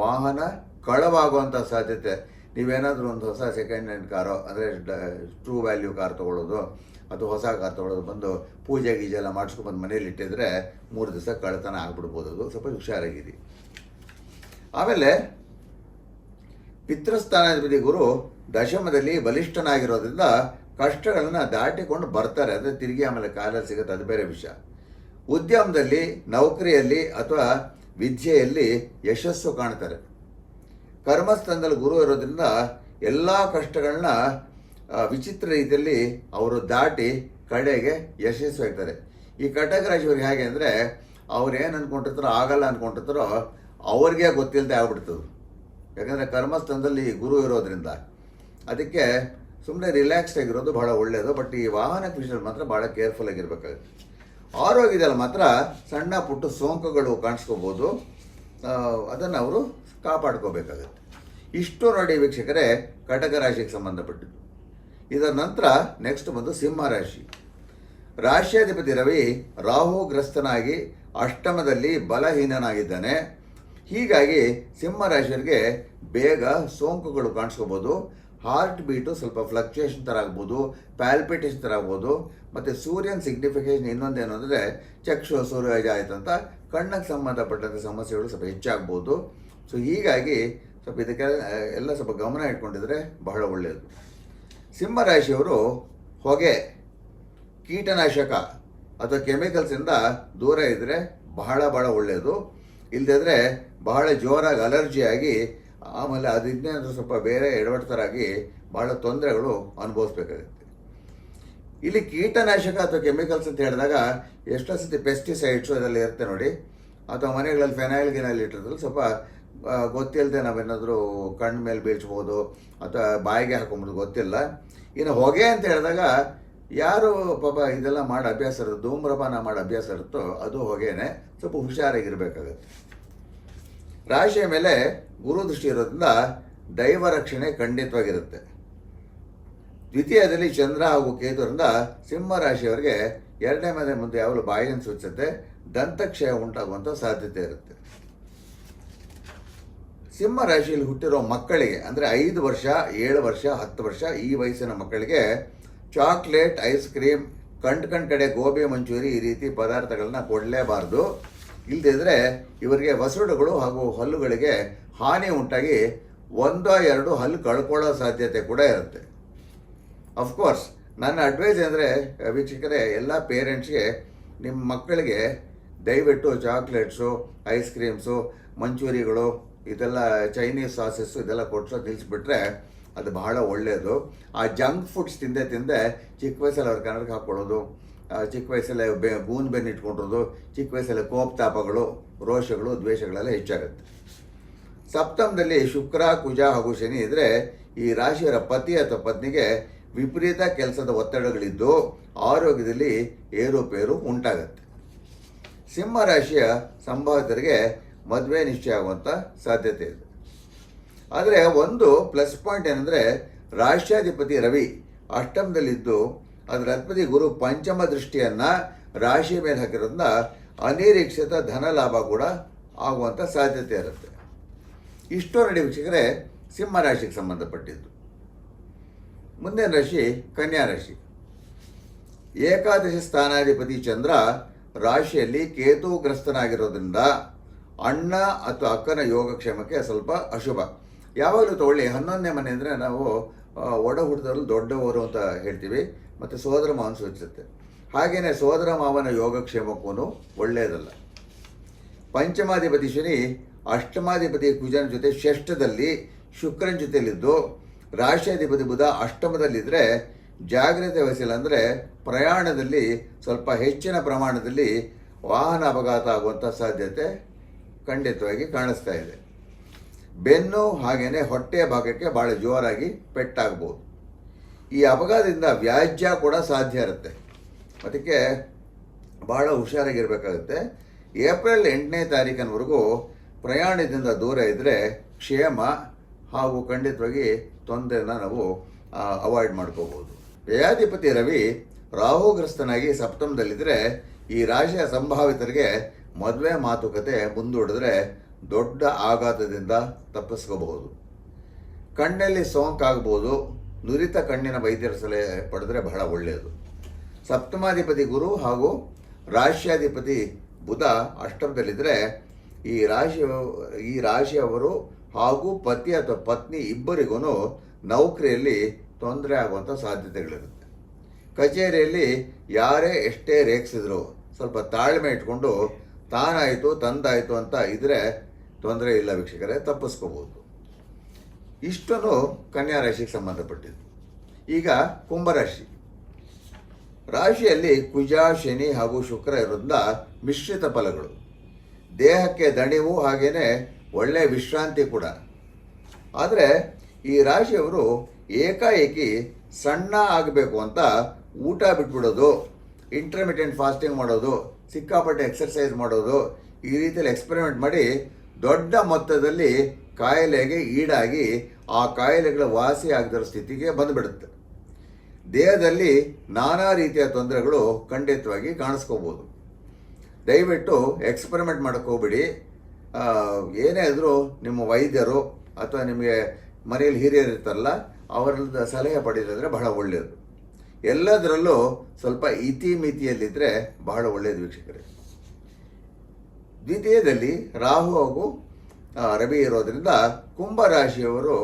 ವಾಹನ ಕಳವಾಗುವಂಥ ಸಾಧ್ಯತೆ. ನೀವೇನಾದರೂ ಒಂದು ಹೊಸ ಸೆಕೆಂಡ್ ಹ್ಯಾಂಡ್ ಕಾರು ಅಂದರೆ ಟ್ರೂ ವ್ಯಾಲ್ಯೂ ಕಾರ್ ತೊಗೊಳ್ಳೋದು ಅಥವಾ ಹೊಸ ಕಾರ್ ತೊಗೊಳ್ಳೋದು ಬಂದು ಪೂಜೆ ಗೀಜೆ ಎಲ್ಲ ಮಾಡಿಸ್ಕೊಂಡ್ಬಂದು ಮನೇಲಿ ಇಟ್ಟಿದ್ರೆ ಮೂರು ದಿವಸ ಕಳ್ಳತನ ಆಗ್ಬಿಡ್ಬೋದು. ಅದು ಸ್ವಲ್ಪ ಹುಷಾರಾಗಿರಿ. ಆಮೇಲೆ ಪಿತೃಸ್ಥಾನಾಧಿಪತಿ ಗುರು ದಶಮದಲ್ಲಿ ಬಲಿಷ್ಠನಾಗಿರೋದ್ರಿಂದ ಕಷ್ಟಗಳನ್ನು ದಾಟಿಕೊಂಡು ಬರ್ತಾರೆ ಅಂದರೆ ತಿರುಗಿ ಆಮೇಲೆ ಕಾಲ ಸಿಗುತ್ತೆ, ಅದು ಬೇರೆ ವಿಷಯ. ಉದ್ಯಮದಲ್ಲಿ, ನೌಕರಿಯಲ್ಲಿ ಅಥವಾ ವಿದ್ಯೆಯಲ್ಲಿ ಯಶಸ್ಸು ಕಾಣ್ತಾರೆ. ಕರ್ಮಸ್ಥಾನದಲ್ಲಿ ಗುರು ಇರೋದ್ರಿಂದ ಎಲ್ಲ ಕಷ್ಟಗಳನ್ನ ವಿಚಿತ್ರ ರೀತಿಯಲ್ಲಿ ಅವರು ದಾಟಿ ಕಡೆಗೆ ಯಶಸ್ಸು ಆಗ್ತಾರೆ. ಈ ಕಟಕ ರಾಶಿಯವ್ರಿಗೆ ಹೇಗೆ ಅಂದರೆ, ಅವ್ರು ಏನು ಅಂದ್ಕೊಂಡಿರ್ತಾರೋ ಆಗಲ್ಲ ಅಂದ್ಕೊಂಡಿರ್ತಾರೋ ಅವ್ರಿಗೆ ಗೊತ್ತಿಲ್ಲದೆ ಆಗ್ಬಿಡ್ತದೆ. ಯಾಕಂದರೆ ಕರ್ಮಸ್ಥಾನದಲ್ಲಿ ಗುರು ಇರೋದ್ರಿಂದ, ಅದಕ್ಕೆ ಸುಮ್ಮನೆ ರಿಲ್ಯಾಕ್ಸ್ಡ್ ಆಗಿರೋದು ಭಾಳ ಒಳ್ಳೆಯದು ಬಟ್ ಈ ವಾಹನ ವಿಷಯದಲ್ಲಿ ಮಾತ್ರ ಭಾಳ ಕೇರ್ಫುಲ್ ಆಗಿರ್ಬೇಕಾಗುತ್ತೆ. ಆರೋಗ್ಯದಲ್ಲಿ ಮಾತ್ರ ಸಣ್ಣ ಪುಟ್ಟ ಸೋಂಕುಗಳು ಕಾಣಿಸ್ಕೋಬೋದು. ಅದನ್ನು ಅವರು ಕಾಪಾಡ್ಕೋಬೇಕಾಗತ್ತೆ. ಇಷ್ಟು ನೋಡಿ ವೀಕ್ಷಕರೇ, ಕಟಕ ರಾಶಿಗೆ ಸಂಬಂಧಪಟ್ಟಿದ್ದು. ಇದರ ನಂತರ ನೆಕ್ಸ್ಟ್ ಬಂದು ಸಿಂಹ ರಾಶಿ. ರಾಶ್ಯಾಧಿಪತಿ ರವಿ ರಾಹುಗ್ರಸ್ತನಾಗಿ ಅಷ್ಟಮದಲ್ಲಿ ಬಲಹೀನನಾಗಿದ್ದಾನೆ. ಹೀಗಾಗಿ ಸಿಂಹ ರಾಶಿಯವರಿಗೆ ಬೇಗ ಸೋಂಕುಗಳು ಕಾಣಿಸ್ಕೋಬೋದು. ಹಾರ್ಟ್ ಬೀಟು ಸ್ವಲ್ಪ ಫ್ಲಕ್ಚುಯೇಷನ್ ಥರ ಆಗ್ಬೋದು ಪ್ಯಾಲ್ಪಿಟೇಷನ್ ಥರ ಆಗ್ಬೋದು, ಮತ್ತು ಸೂರ್ಯನ ಸಿಗ್ನಿಫಿಕೇಶನ್ ಇನ್ನೊಂದೇನು ಅಂದರೆ ಚಕ್ಷು ಸೂರ್ಯೋಜ ಆಯಿತು ಅಂತ ಕಣ್ಣಿಗೆ ಸಂಬಂಧಪಟ್ಟಂಥ ಸಮಸ್ಯೆಗಳು ಸ್ವಲ್ಪ ಹೆಚ್ಚಾಗ್ಬೋದು. ಸೊ ಹೀಗಾಗಿ ಸ್ವಲ್ಪ ಇದಕ್ಕೆ ಎಲ್ಲ ಸ್ವಲ್ಪ ಗಮನ ಇಟ್ಕೊಂಡಿದ್ರೆ ಬಹಳ ಒಳ್ಳೆಯದು ಸಿಂಹರಾಶಿಯವರು ಹೊಗೆ, ಕೀಟನಾಶಕ ಅಥವಾ ಕೆಮಿಕಲ್ಸಿಂದ ದೂರ ಇದ್ದರೆ ಬಹಳ ಬಹಳ ಒಳ್ಳೆಯದು ಇಲ್ಲದಿದ್ದರೆ ಬಹಳ ಜೋರಾಗಿ ಅಲರ್ಜಿಯಾಗಿ ಆಮೇಲೆ ಅದು ಅಂದರೆ ಸ್ವಲ್ಪ ಬೇರೆ ಎಡವಟ್ಟರಾಗಿ ಭಾಳ ತೊಂದರೆಗಳು ಅನುಭವಿಸ್ಬೇಕಾಗುತ್ತೆ. ಇಲ್ಲಿ ಕೀಟನಾಶಕ ಅಥವಾ ಕೆಮಿಕಲ್ಸ್ ಅಂತ ಹೇಳಿದಾಗ ಎಷ್ಟೋ ಸತಿ ಪೆಸ್ಟಿಸೈಡ್ಸು ಅದೆಲ್ಲ ಇರುತ್ತೆ ನೋಡಿ. ಅಥವಾ ಮನೆಗಳಲ್ಲಿ ಫೆನೈಲ್ ಗಿನೈಲ್ ಇಟ್ಟಿರೋದ್ರಲ್ಲಿ ಸ್ವಲ್ಪ ಗೊತ್ತಿಲ್ಲದೆ ನಾವೇನಾದರೂ ಕಣ್ಣು ಮೇಲೆ ಬೀಳ್ಸ್ಬೋದು ಅಥವಾ ಬಾಯಿಗೆ ಹಾಕೊಂಬೋದು, ಗೊತ್ತಿಲ್ಲ. ಇನ್ನು ಹೊಗೆ ಅಂತ ಹೇಳಿದಾಗ ಯಾರು ಪಾಪ ಇದೆಲ್ಲ ಮಾಡೋ ಅಭ್ಯಾಸ ಇರುತ್ತೆ, ಧೂಮ್ರಪಾನ ಮಾಡೋ ಅಭ್ಯಾಸ ಇರುತ್ತೋ ಅದು ಹೊಗೆನೆ ಸ್ವಲ್ಪ ಹುಷಾರಾಗಿರ್ಬೇಕಾಗತ್ತೆ ರಾಶಿಯ ಮೇಲೆ ಗುರು ದೃಷ್ಟಿ ಇರೋದ್ರಿಂದ ದೈವ ರಕ್ಷಣೆ ಖಂಡಿತವಾಗಿರುತ್ತೆ. ದ್ವಿತೀಯದಲ್ಲಿ ಚಂದ್ರ ಹಾಗೂ ಕೇತುರಿಂದ ಸಿಂಹ ರಾಶಿಯವರಿಗೆ ಎರಡನೇ ಮನೆ ಮುಂದೆ ಯಾವಾಗಲೂ ಬಾಯಿಯನ್ನು ಸೂಚಿಸುತ್ತೆ. ದಂತಕ್ಷಯ ಉಂಟಾಗುವಂಥ ಸಾಧ್ಯತೆ ಇರುತ್ತೆ. ಸಿಂಹ ರಾಶಿಯಲ್ಲಿ ಹುಟ್ಟಿರೋ ಮಕ್ಕಳಿಗೆ, ಅಂದರೆ ಐದು ವರ್ಷ, ಏಳು ವರ್ಷ, ಹತ್ತು ವರ್ಷ ಈ ವಯಸ್ಸಿನ ಮಕ್ಕಳಿಗೆ ಚಾಕ್ಲೇಟ್, ಐಸ್ ಕ್ರೀಮ್ ಕಂಡು ಕಣ್ ಕಡೆ ಗೋಬಿ, ಮಂಚೂರಿ ಈ ರೀತಿ ಪದಾರ್ಥಗಳನ್ನ ಕೊಡಲೇಬಾರ್ದು. ಇಲ್ಲದಿದ್ದರೆ ಇವರಿಗೆ ವಸಡುಗಳು ಹಾಗೂ ಹಲ್ಲುಗಳಿಗೆ ಹಾನಿ ಉಂಟಾಗಿ ಒಂದೋ ಎರಡು ಹಲ್ಲು ಕಳ್ಕೊಳ್ಳೋ ಸಾಧ್ಯತೆ ಕೂಡ ಇರುತ್ತೆ. ಅಫ್ಕೋರ್ಸ್ ನನ್ನ ಅಡ್ವೈಸ್ ಅಂದರೆ ವೀಕ್ಷಕರೇ, ಎಲ್ಲ ಪೇರೆಂಟ್ಸ್ಗೆ ನಿಮ್ಮ ಮಕ್ಕಳಿಗೆ ದಯವಿಟ್ಟು ಚಾಕ್ಲೇಟ್ಸು ಐಸ್ ಕ್ರೀಮ್ಸು ಮಂಚೂರಿಗಳು, ಇದೆಲ್ಲ ಚೈನೀಸ್ ಸಾಸಸ್ಸು ಇದೆಲ್ಲ ಕೊಡ್ಸೋದು ನಿಲ್ಲಿಸ್ಬಿಟ್ರೆ ಅದು ಬಹಳ ಒಳ್ಳೆಯದು ಆ ಜಂಕ್ ಫುಡ್ಸ್ ತಿಂದೆ ತಿಂದೆ ಚಿಕ್ಕ ವಯಸ್ಸಲ್ಲಿ ಅವ್ರ ಕನ್ನಡಕ್ಕೆ ಹಾಕ್ಕೊಳ್ಳೋದು ಚಿಕ್ಕ ವಯಸ್ಸಲ್ಲೇ ಬೆ, ಗೂನ್ ಬೆನ್ನು ಇಟ್ಕೊಂಡಿರೋದು ಚಿಕ್ಕ ವಯಸ್ಸಲ್ಲೇ ಕೋಪತಾಪಗಳು, ರೋಷಗಳು, ದ್ವೇಷಗಳೆಲ್ಲ ಹೆಚ್ಚಾಗುತ್ತೆ. ಸಪ್ತಮದಲ್ಲಿ ಶುಕ್ರ, ಕುಜ ಹಾಗೂ ಶನಿ ಇದ್ದರೆ ಈ ರಾಶಿಯವರ ಪತಿ ಅಥವಾ ಪತ್ನಿಗೆ ವಿಪರೀತ ಕೆಲಸದ ಒತ್ತಡಗಳಿದ್ದು ಆರೋಗ್ಯದಲ್ಲಿ ಏರುಪೇರು ಉಂಟಾಗುತ್ತೆ. ಸಿಂಹ ರಾಶಿಯ ಸಂಭಾವಿತರಿಗೆ ಮದುವೆ ನಿಶ್ಚಯ ಆಗುವಂಥ ಸಾಧ್ಯತೆ ಇದೆ. ಆದರೆ ಒಂದು ಪ್ಲಸ್ ಪಾಯಿಂಟ್ ಏನಂದರೆ ರಾಷ್ಟ್ರಾಧಿಪತಿ ರವಿ ಅಷ್ಟಮದಲ್ಲಿದ್ದು ಅದರ ಅಧಿಪತಿ ಗುರು ಪಂಚಮ ದೃಷ್ಟಿಯನ್ನು ರಾಶಿ ಮೇಲೆ ಹಾಕಿರೋದ್ರಿಂದ ಅನಿರೀಕ್ಷಿತ ಧನ ಲಾಭ ಕೂಡ ಆಗುವಂಥ ಸಾಧ್ಯತೆ ಇರುತ್ತೆ. ಇಷ್ಟೋ ನಡಿ ವೀಕ್ಷಕರೇ, ಸಿಂಹ ರಾಶಿಗೆ ಸಂಬಂಧಪಟ್ಟಿದ್ದು. ಮುಂದಿನ ರಾಶಿ ಕನ್ಯಾ ರಾಶಿ. ಏಕಾದಶಿ ಸ್ಥಾನಾಧಿಪತಿ ಚಂದ್ರ ರಾಶಿಯಲ್ಲಿ ಕೇತುಗ್ರಸ್ತನಾಗಿರೋದ್ರಿಂದ ಅಣ್ಣ ಅಥವಾ ಅಕ್ಕನ ಯೋಗಕ್ಷೇಮಕ್ಕೆ ಸ್ವಲ್ಪ ಅಶುಭ. ಯಾವಾಗಲೂ ತಗೊಳ್ಳಿ, ಹನ್ನೊಂದನೇ ಮನೆ ಅಂದರೆ ನಾವು ಒಡ ಹುಟ್ಟಿದವರು ದೊಡ್ಡವರು ಅಂತ ಹೇಳ್ತೀವಿ. ಮತ್ತು ಸೋದರ ಮಾವನ ಸೂಚಿಸುತ್ತೆ ಹಾಗೆಯೇ ಸೋದರ ಮಾವನ ಯೋಗಕ್ಷೇಮಕ್ಕೂ ಒಳ್ಳೆಯದಲ್ಲ. ಪಂಚಮಾಧಿಪತಿ ಶನಿ ಅಷ್ಟಮಾಧಿಪತಿ ಕುಜನ ಜೊತೆ ಷಷ್ಠದಲ್ಲಿ ಶುಕ್ರನ ಜೊತೆಯಲ್ಲಿದ್ದು, ರಾಶಿಯಾಧಿಪತಿ ಬುಧ ಅಷ್ಟಮದಲ್ಲಿದ್ದರೆ ಜಾಗ್ರತೆ ವಹಿಸಿಲ್ಲ ಅಂದರೆ ಪ್ರಯಾಣದಲ್ಲಿ ಸ್ವಲ್ಪ ಹೆಚ್ಚಿನ ಪ್ರಮಾಣದಲ್ಲಿ ವಾಹನ ಅಪಘಾತ ಆಗುವಂಥ ಸಾಧ್ಯತೆ ಖಂಡಿತವಾಗಿ ಕಾಣಿಸ್ತಾ ಇದೆ. ಬೆನ್ನು ಹಾಗೆಯೇ ಹೊಟ್ಟೆಯ ಭಾಗಕ್ಕೆ ಭಾಳ ಜೋರಾಗಿ ಪೆಟ್ಟಾಗ್ಬೋದು. ಈ ಅಪಘಾತದಿಂದ ವ್ಯಾಜ್ಯ ಕೂಡ ಸಾಧ್ಯ ಇರುತ್ತೆ. ಅದಕ್ಕೆ ಭಾಳ ಹುಷಾರಾಗಿರಬೇಕಾಗುತ್ತೆ. ಏಪ್ರಿಲ್ ಎಂಟನೇ ತಾರೀಕಿನವರೆಗೂ ಪ್ರಯಾಣದಿಂದ ದೂರ ಇದ್ದರೆ ಕ್ಷೇಮ ಹಾಗೂ ಖಂಡಿತವಾಗಿ ತೊಂದರೆನ ನಾವು ಅವಾಯ್ಡ್ ಮಾಡ್ಕೋಬೋದು ವ್ಯಯಾಧಿಪತಿ ರವಿ ರಾಹುಗ್ರಸ್ತನಾಗಿ ಸಪ್ತಮದಲ್ಲಿದ್ದರೆ ಈ ರಾಶಿಯ ಸಂಭಾವಿತರಿಗೆ ಮದುವೆ ಮಾತುಕತೆ ಮುಂದೂಡಿದ್ರೆ ದೊಡ್ಡ ಆಘಾತದಿಂದ ತಪ್ಪಿಸ್ಕೋಬಹುದು. ಕಣ್ಣಲ್ಲಿ ಸೋಂಕಾಗ್ಬೋದು ನುರಿತ ಕಣ್ಣಿನ ವೈದ್ಯರ ಸಲಹೆ ಪಡೆದರೆ ಬಹಳ ಒಳ್ಳೆಯದು. ಸಪ್ತಮಾಧಿಪತಿ ಗುರು ಹಾಗೂ ರಾಶಿಯಾಧಿಪತಿ ಬುಧ ಅಷ್ಟಮದಲ್ಲಿದ್ದರೆ ಈ ರಾಶಿ, ಈ ರಾಶಿಯವರು ಹಾಗೂ ಪತಿ ಅಥವಾ ಪತ್ನಿ ಇಬ್ಬರಿಗೂ ನೌಕರಿಯಲ್ಲಿ ತೊಂದರೆ ಆಗುವಂಥ ಸಾಧ್ಯತೆಗಳಿರುತ್ತೆ. ಕಚೇರಿಯಲ್ಲಿ ಯಾರೇ ಎಷ್ಟೇ ರೇಖಿಸಿದ್ರು ಸ್ವಲ್ಪ ತಾಳ್ಮೆ ಇಟ್ಕೊಂಡು ತಾನಾಯಿತು ತಂದಾಯಿತು ಅಂತ ಇದ್ರೆ ತೊಂದರೆ ಇಲ್ಲ ವೀಕ್ಷಕರೇ, ತಪ್ಪಿಸ್ಕೋಬೋದು. ಇಷ್ಟನ್ನು ಕನ್ಯಾ ರಾಶಿಗೆ ಸಂಬಂಧಪಟ್ಟಿದ್ದು. ಈಗ ಕುಂಭರಾಶಿ ರಾಶಿಯಲ್ಲಿ ಕುಜ, ಶನಿ ಹಾಗೂ ಶುಕ್ರ ಇರೋದ್ರಿಂದ ಮಿಶ್ರಿತ ಫಲಗಳು. ದೇಹಕ್ಕೆ ದಣಿವು ಹಾಗೆಯೇ ಒಳ್ಳೆ ವಿಶ್ರಾಂತಿ ಕೂಡ. ಆದರೆ ಈ ರಾಶಿಯವರು ಏಕಾಏಕಿ ಸಣ್ಣ ಆಗಬೇಕು ಅಂತ ಊಟ ಬಿಟ್ಬಿಡೋದು ಇಂಟರ್ಮಿಟೆಂಟ್ ಫಾಸ್ಟಿಂಗ್ ಮಾಡೋದು, ಸಿಕ್ಕಾಪಟ್ಟೆ ಎಕ್ಸರ್ಸೈಸ್ ಮಾಡೋದು, ಈ ರೀತಿಯಲ್ಲಿ ಎಕ್ಸ್ಪೆರಿಮೆಂಟ್ ಮಾಡಿ ದೊಡ್ಡ ಮೊತ್ತದಲ್ಲಿ ಕಾಯಿಲೆಗೆ ಈಡಾಗಿ ಆ ಕಾಯಿಲೆಗಳ ವಾಸಿ ಆಗದಿರೋ ಸ್ಥಿತಿಗೆ ಬಂದುಬಿಡುತ್ತೆ. ದೇಹದಲ್ಲಿ ನಾನಾ ರೀತಿಯ ತೊಂದರೆಗಳು ಖಂಡಿತವಾಗಿ ಕಾಣಿಸ್ಕೋಬೋದು. ದಯವಿಟ್ಟು ಎಕ್ಸ್ಪರಿಮೆಂಟ್ ಮಾಡ್ಕೋಬಿಡಿ ಏನೇ ಆದರೂ ನಿಮ್ಮ ವೈದ್ಯರು ಅಥವಾ ನಿಮಗೆ ಮನೆಯಲ್ಲಿ ಹಿರಿಯರು ಇರ್ತಾರಲ್ಲ ಅವರ ಸಲಹೆ ಪಡೆಯೋದಾದರೆ ಬಹಳ ಒಳ್ಳೆಯದು ಎಲ್ಲದರಲ್ಲೂ ಸ್ವಲ್ಪ ಇತಿ ಮಿತಿಯಲ್ಲಿದ್ದರೆ ಬಹಳ ಒಳ್ಳೆಯದು ವೀಕ್ಷಕರೇ. ದ್ವಿತೀಯದಲ್ಲಿ ರಾಹು ಹಾಗೂ ರವಿ ಇರೋದ್ರಿಂದ ಕುಂಭರಾಶಿಯವರು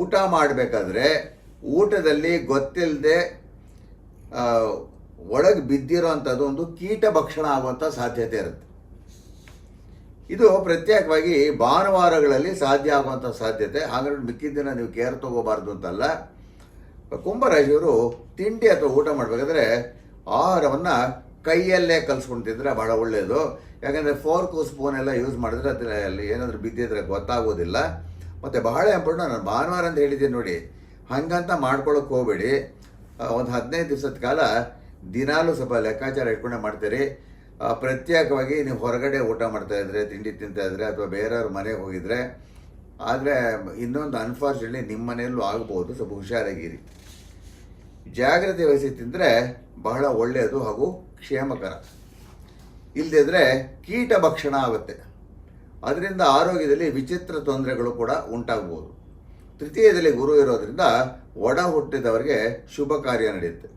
ಊಟ ಮಾಡಬೇಕಾದ್ರೆ ಊಟದಲ್ಲಿ ಗೊತ್ತಿಲ್ಲದೆ ಒಳಗೆ ಬಿದ್ದಿರೋ ಅಂಥದ್ದು ಒಂದು ಕೀಟ ಭಕ್ಷಣ ಆಗುವಂಥ ಸಾಧ್ಯತೆ ಇರುತ್ತೆ. ಇದು ಪ್ರತ್ಯೇಕವಾಗಿ ಭಾನುವಾರಗಳಲ್ಲಿ ಸಾಧ್ಯ ಆಗುವಂಥ ಸಾಧ್ಯತೆ. ಹಾಗಾಗಿ ಮಿಕ್ಕಿದ್ದಿನ ನೀವು ಕೇರ್ ತಗೋಬಾರ್ದು ಅಂತಲ್ಲ. ಕುಂಭರಾಶಿಯವರು ತಿಂಡಿ ಅಥವಾ ಊಟ ಮಾಡಬೇಕಾದ್ರೆ ಆಹಾರವನ್ನು ಕೈಯಲ್ಲೇ ಕಲಿಸ್ಕೊಂಡು ತಿಂದರೆ ಬಹಳ ಒಳ್ಳೆಯದು ಯಾಕಂದರೆ ಫೋರ್ಕ್ ಸ್ಪೂನ್ ಎಲ್ಲ ಯೂಸ್ ಮಾಡಿದ್ರೆ ಅದರಲ್ಲಿ ಏನಾದರೂ ಬಿದ್ದಿದ್ರೆ ಗೊತ್ತಾಗೋದಿಲ್ಲ. ಮತ್ತು ಬಹಳ ಇಂಪಾರ್ಟೆಂಟ್ ನಾನು ಭಾನುವಾರ ಅಂತ ಹೇಳಿದ್ದೀನಿ ನೋಡಿ. ಹಂಗಂತ ಮಾಡ್ಕೊಳ್ಳೋಕೆ ಹೋಗಬೇಡಿ. ಒಂದು ಹದಿನೈದು ದಿವಸದ ಕಾಲ ದಿನಾಲೂ ಸ್ವಲ್ಪ ಲೆಕ್ಕಾಚಾರ ಇಟ್ಕೊಂಡೆ ಮಾಡ್ತೀರಿ. ಪ್ರತ್ಯೇಕವಾಗಿ ನೀವು ಹೊರಗಡೆ ಊಟ ಮಾಡ್ತಾ ಇದ್ರೆ, ತಿಂಡಿ ತಿಂತಾ ಇದ್ರೆ ಅಥವಾ ಬೇರೆಯವ್ರ ಮನೆಗೆ ಹೋಗಿದ್ರೆ, ಆದರೆ ಇನ್ನೊಂದು ಅನ್ಫಾರ್ಚುನೇಟ್ಲಿ ನಿಮ್ಮ ಮನೆಯಲ್ಲೂ ಆಗ್ಬೋದು. ಸ್ವಲ್ಪ ಹುಷಾರಾಗಿರಿ. ಜಾಗ್ರತೆ ವಹಿಸಿ ತಿಂದರೆ ಬಹಳ ಒಳ್ಳೆಯದು ಹಾಗೂ ಕ್ಷೇಮಕರ. ಇಲ್ಲದಿದ್ದರೆ ಕೀಟ ಭಕ್ಷಣ ಆಗುತ್ತೆ. ಅದರಿಂದ ಆರೋಗ್ಯದಲ್ಲಿ ವಿಚಿತ್ರ ತೊಂದರೆಗಳು ಕೂಡ ಉಂಟಾಗ್ಬೋದು. ತೃತೀಯದಲ್ಲಿ ಗುರು ಇರೋದರಿಂದ ಒಡ ಹುಟ್ಟಿದವರಿಗೆ ಶುಭ ಕಾರ್ಯ ನಡೆಯುತ್ತೆ.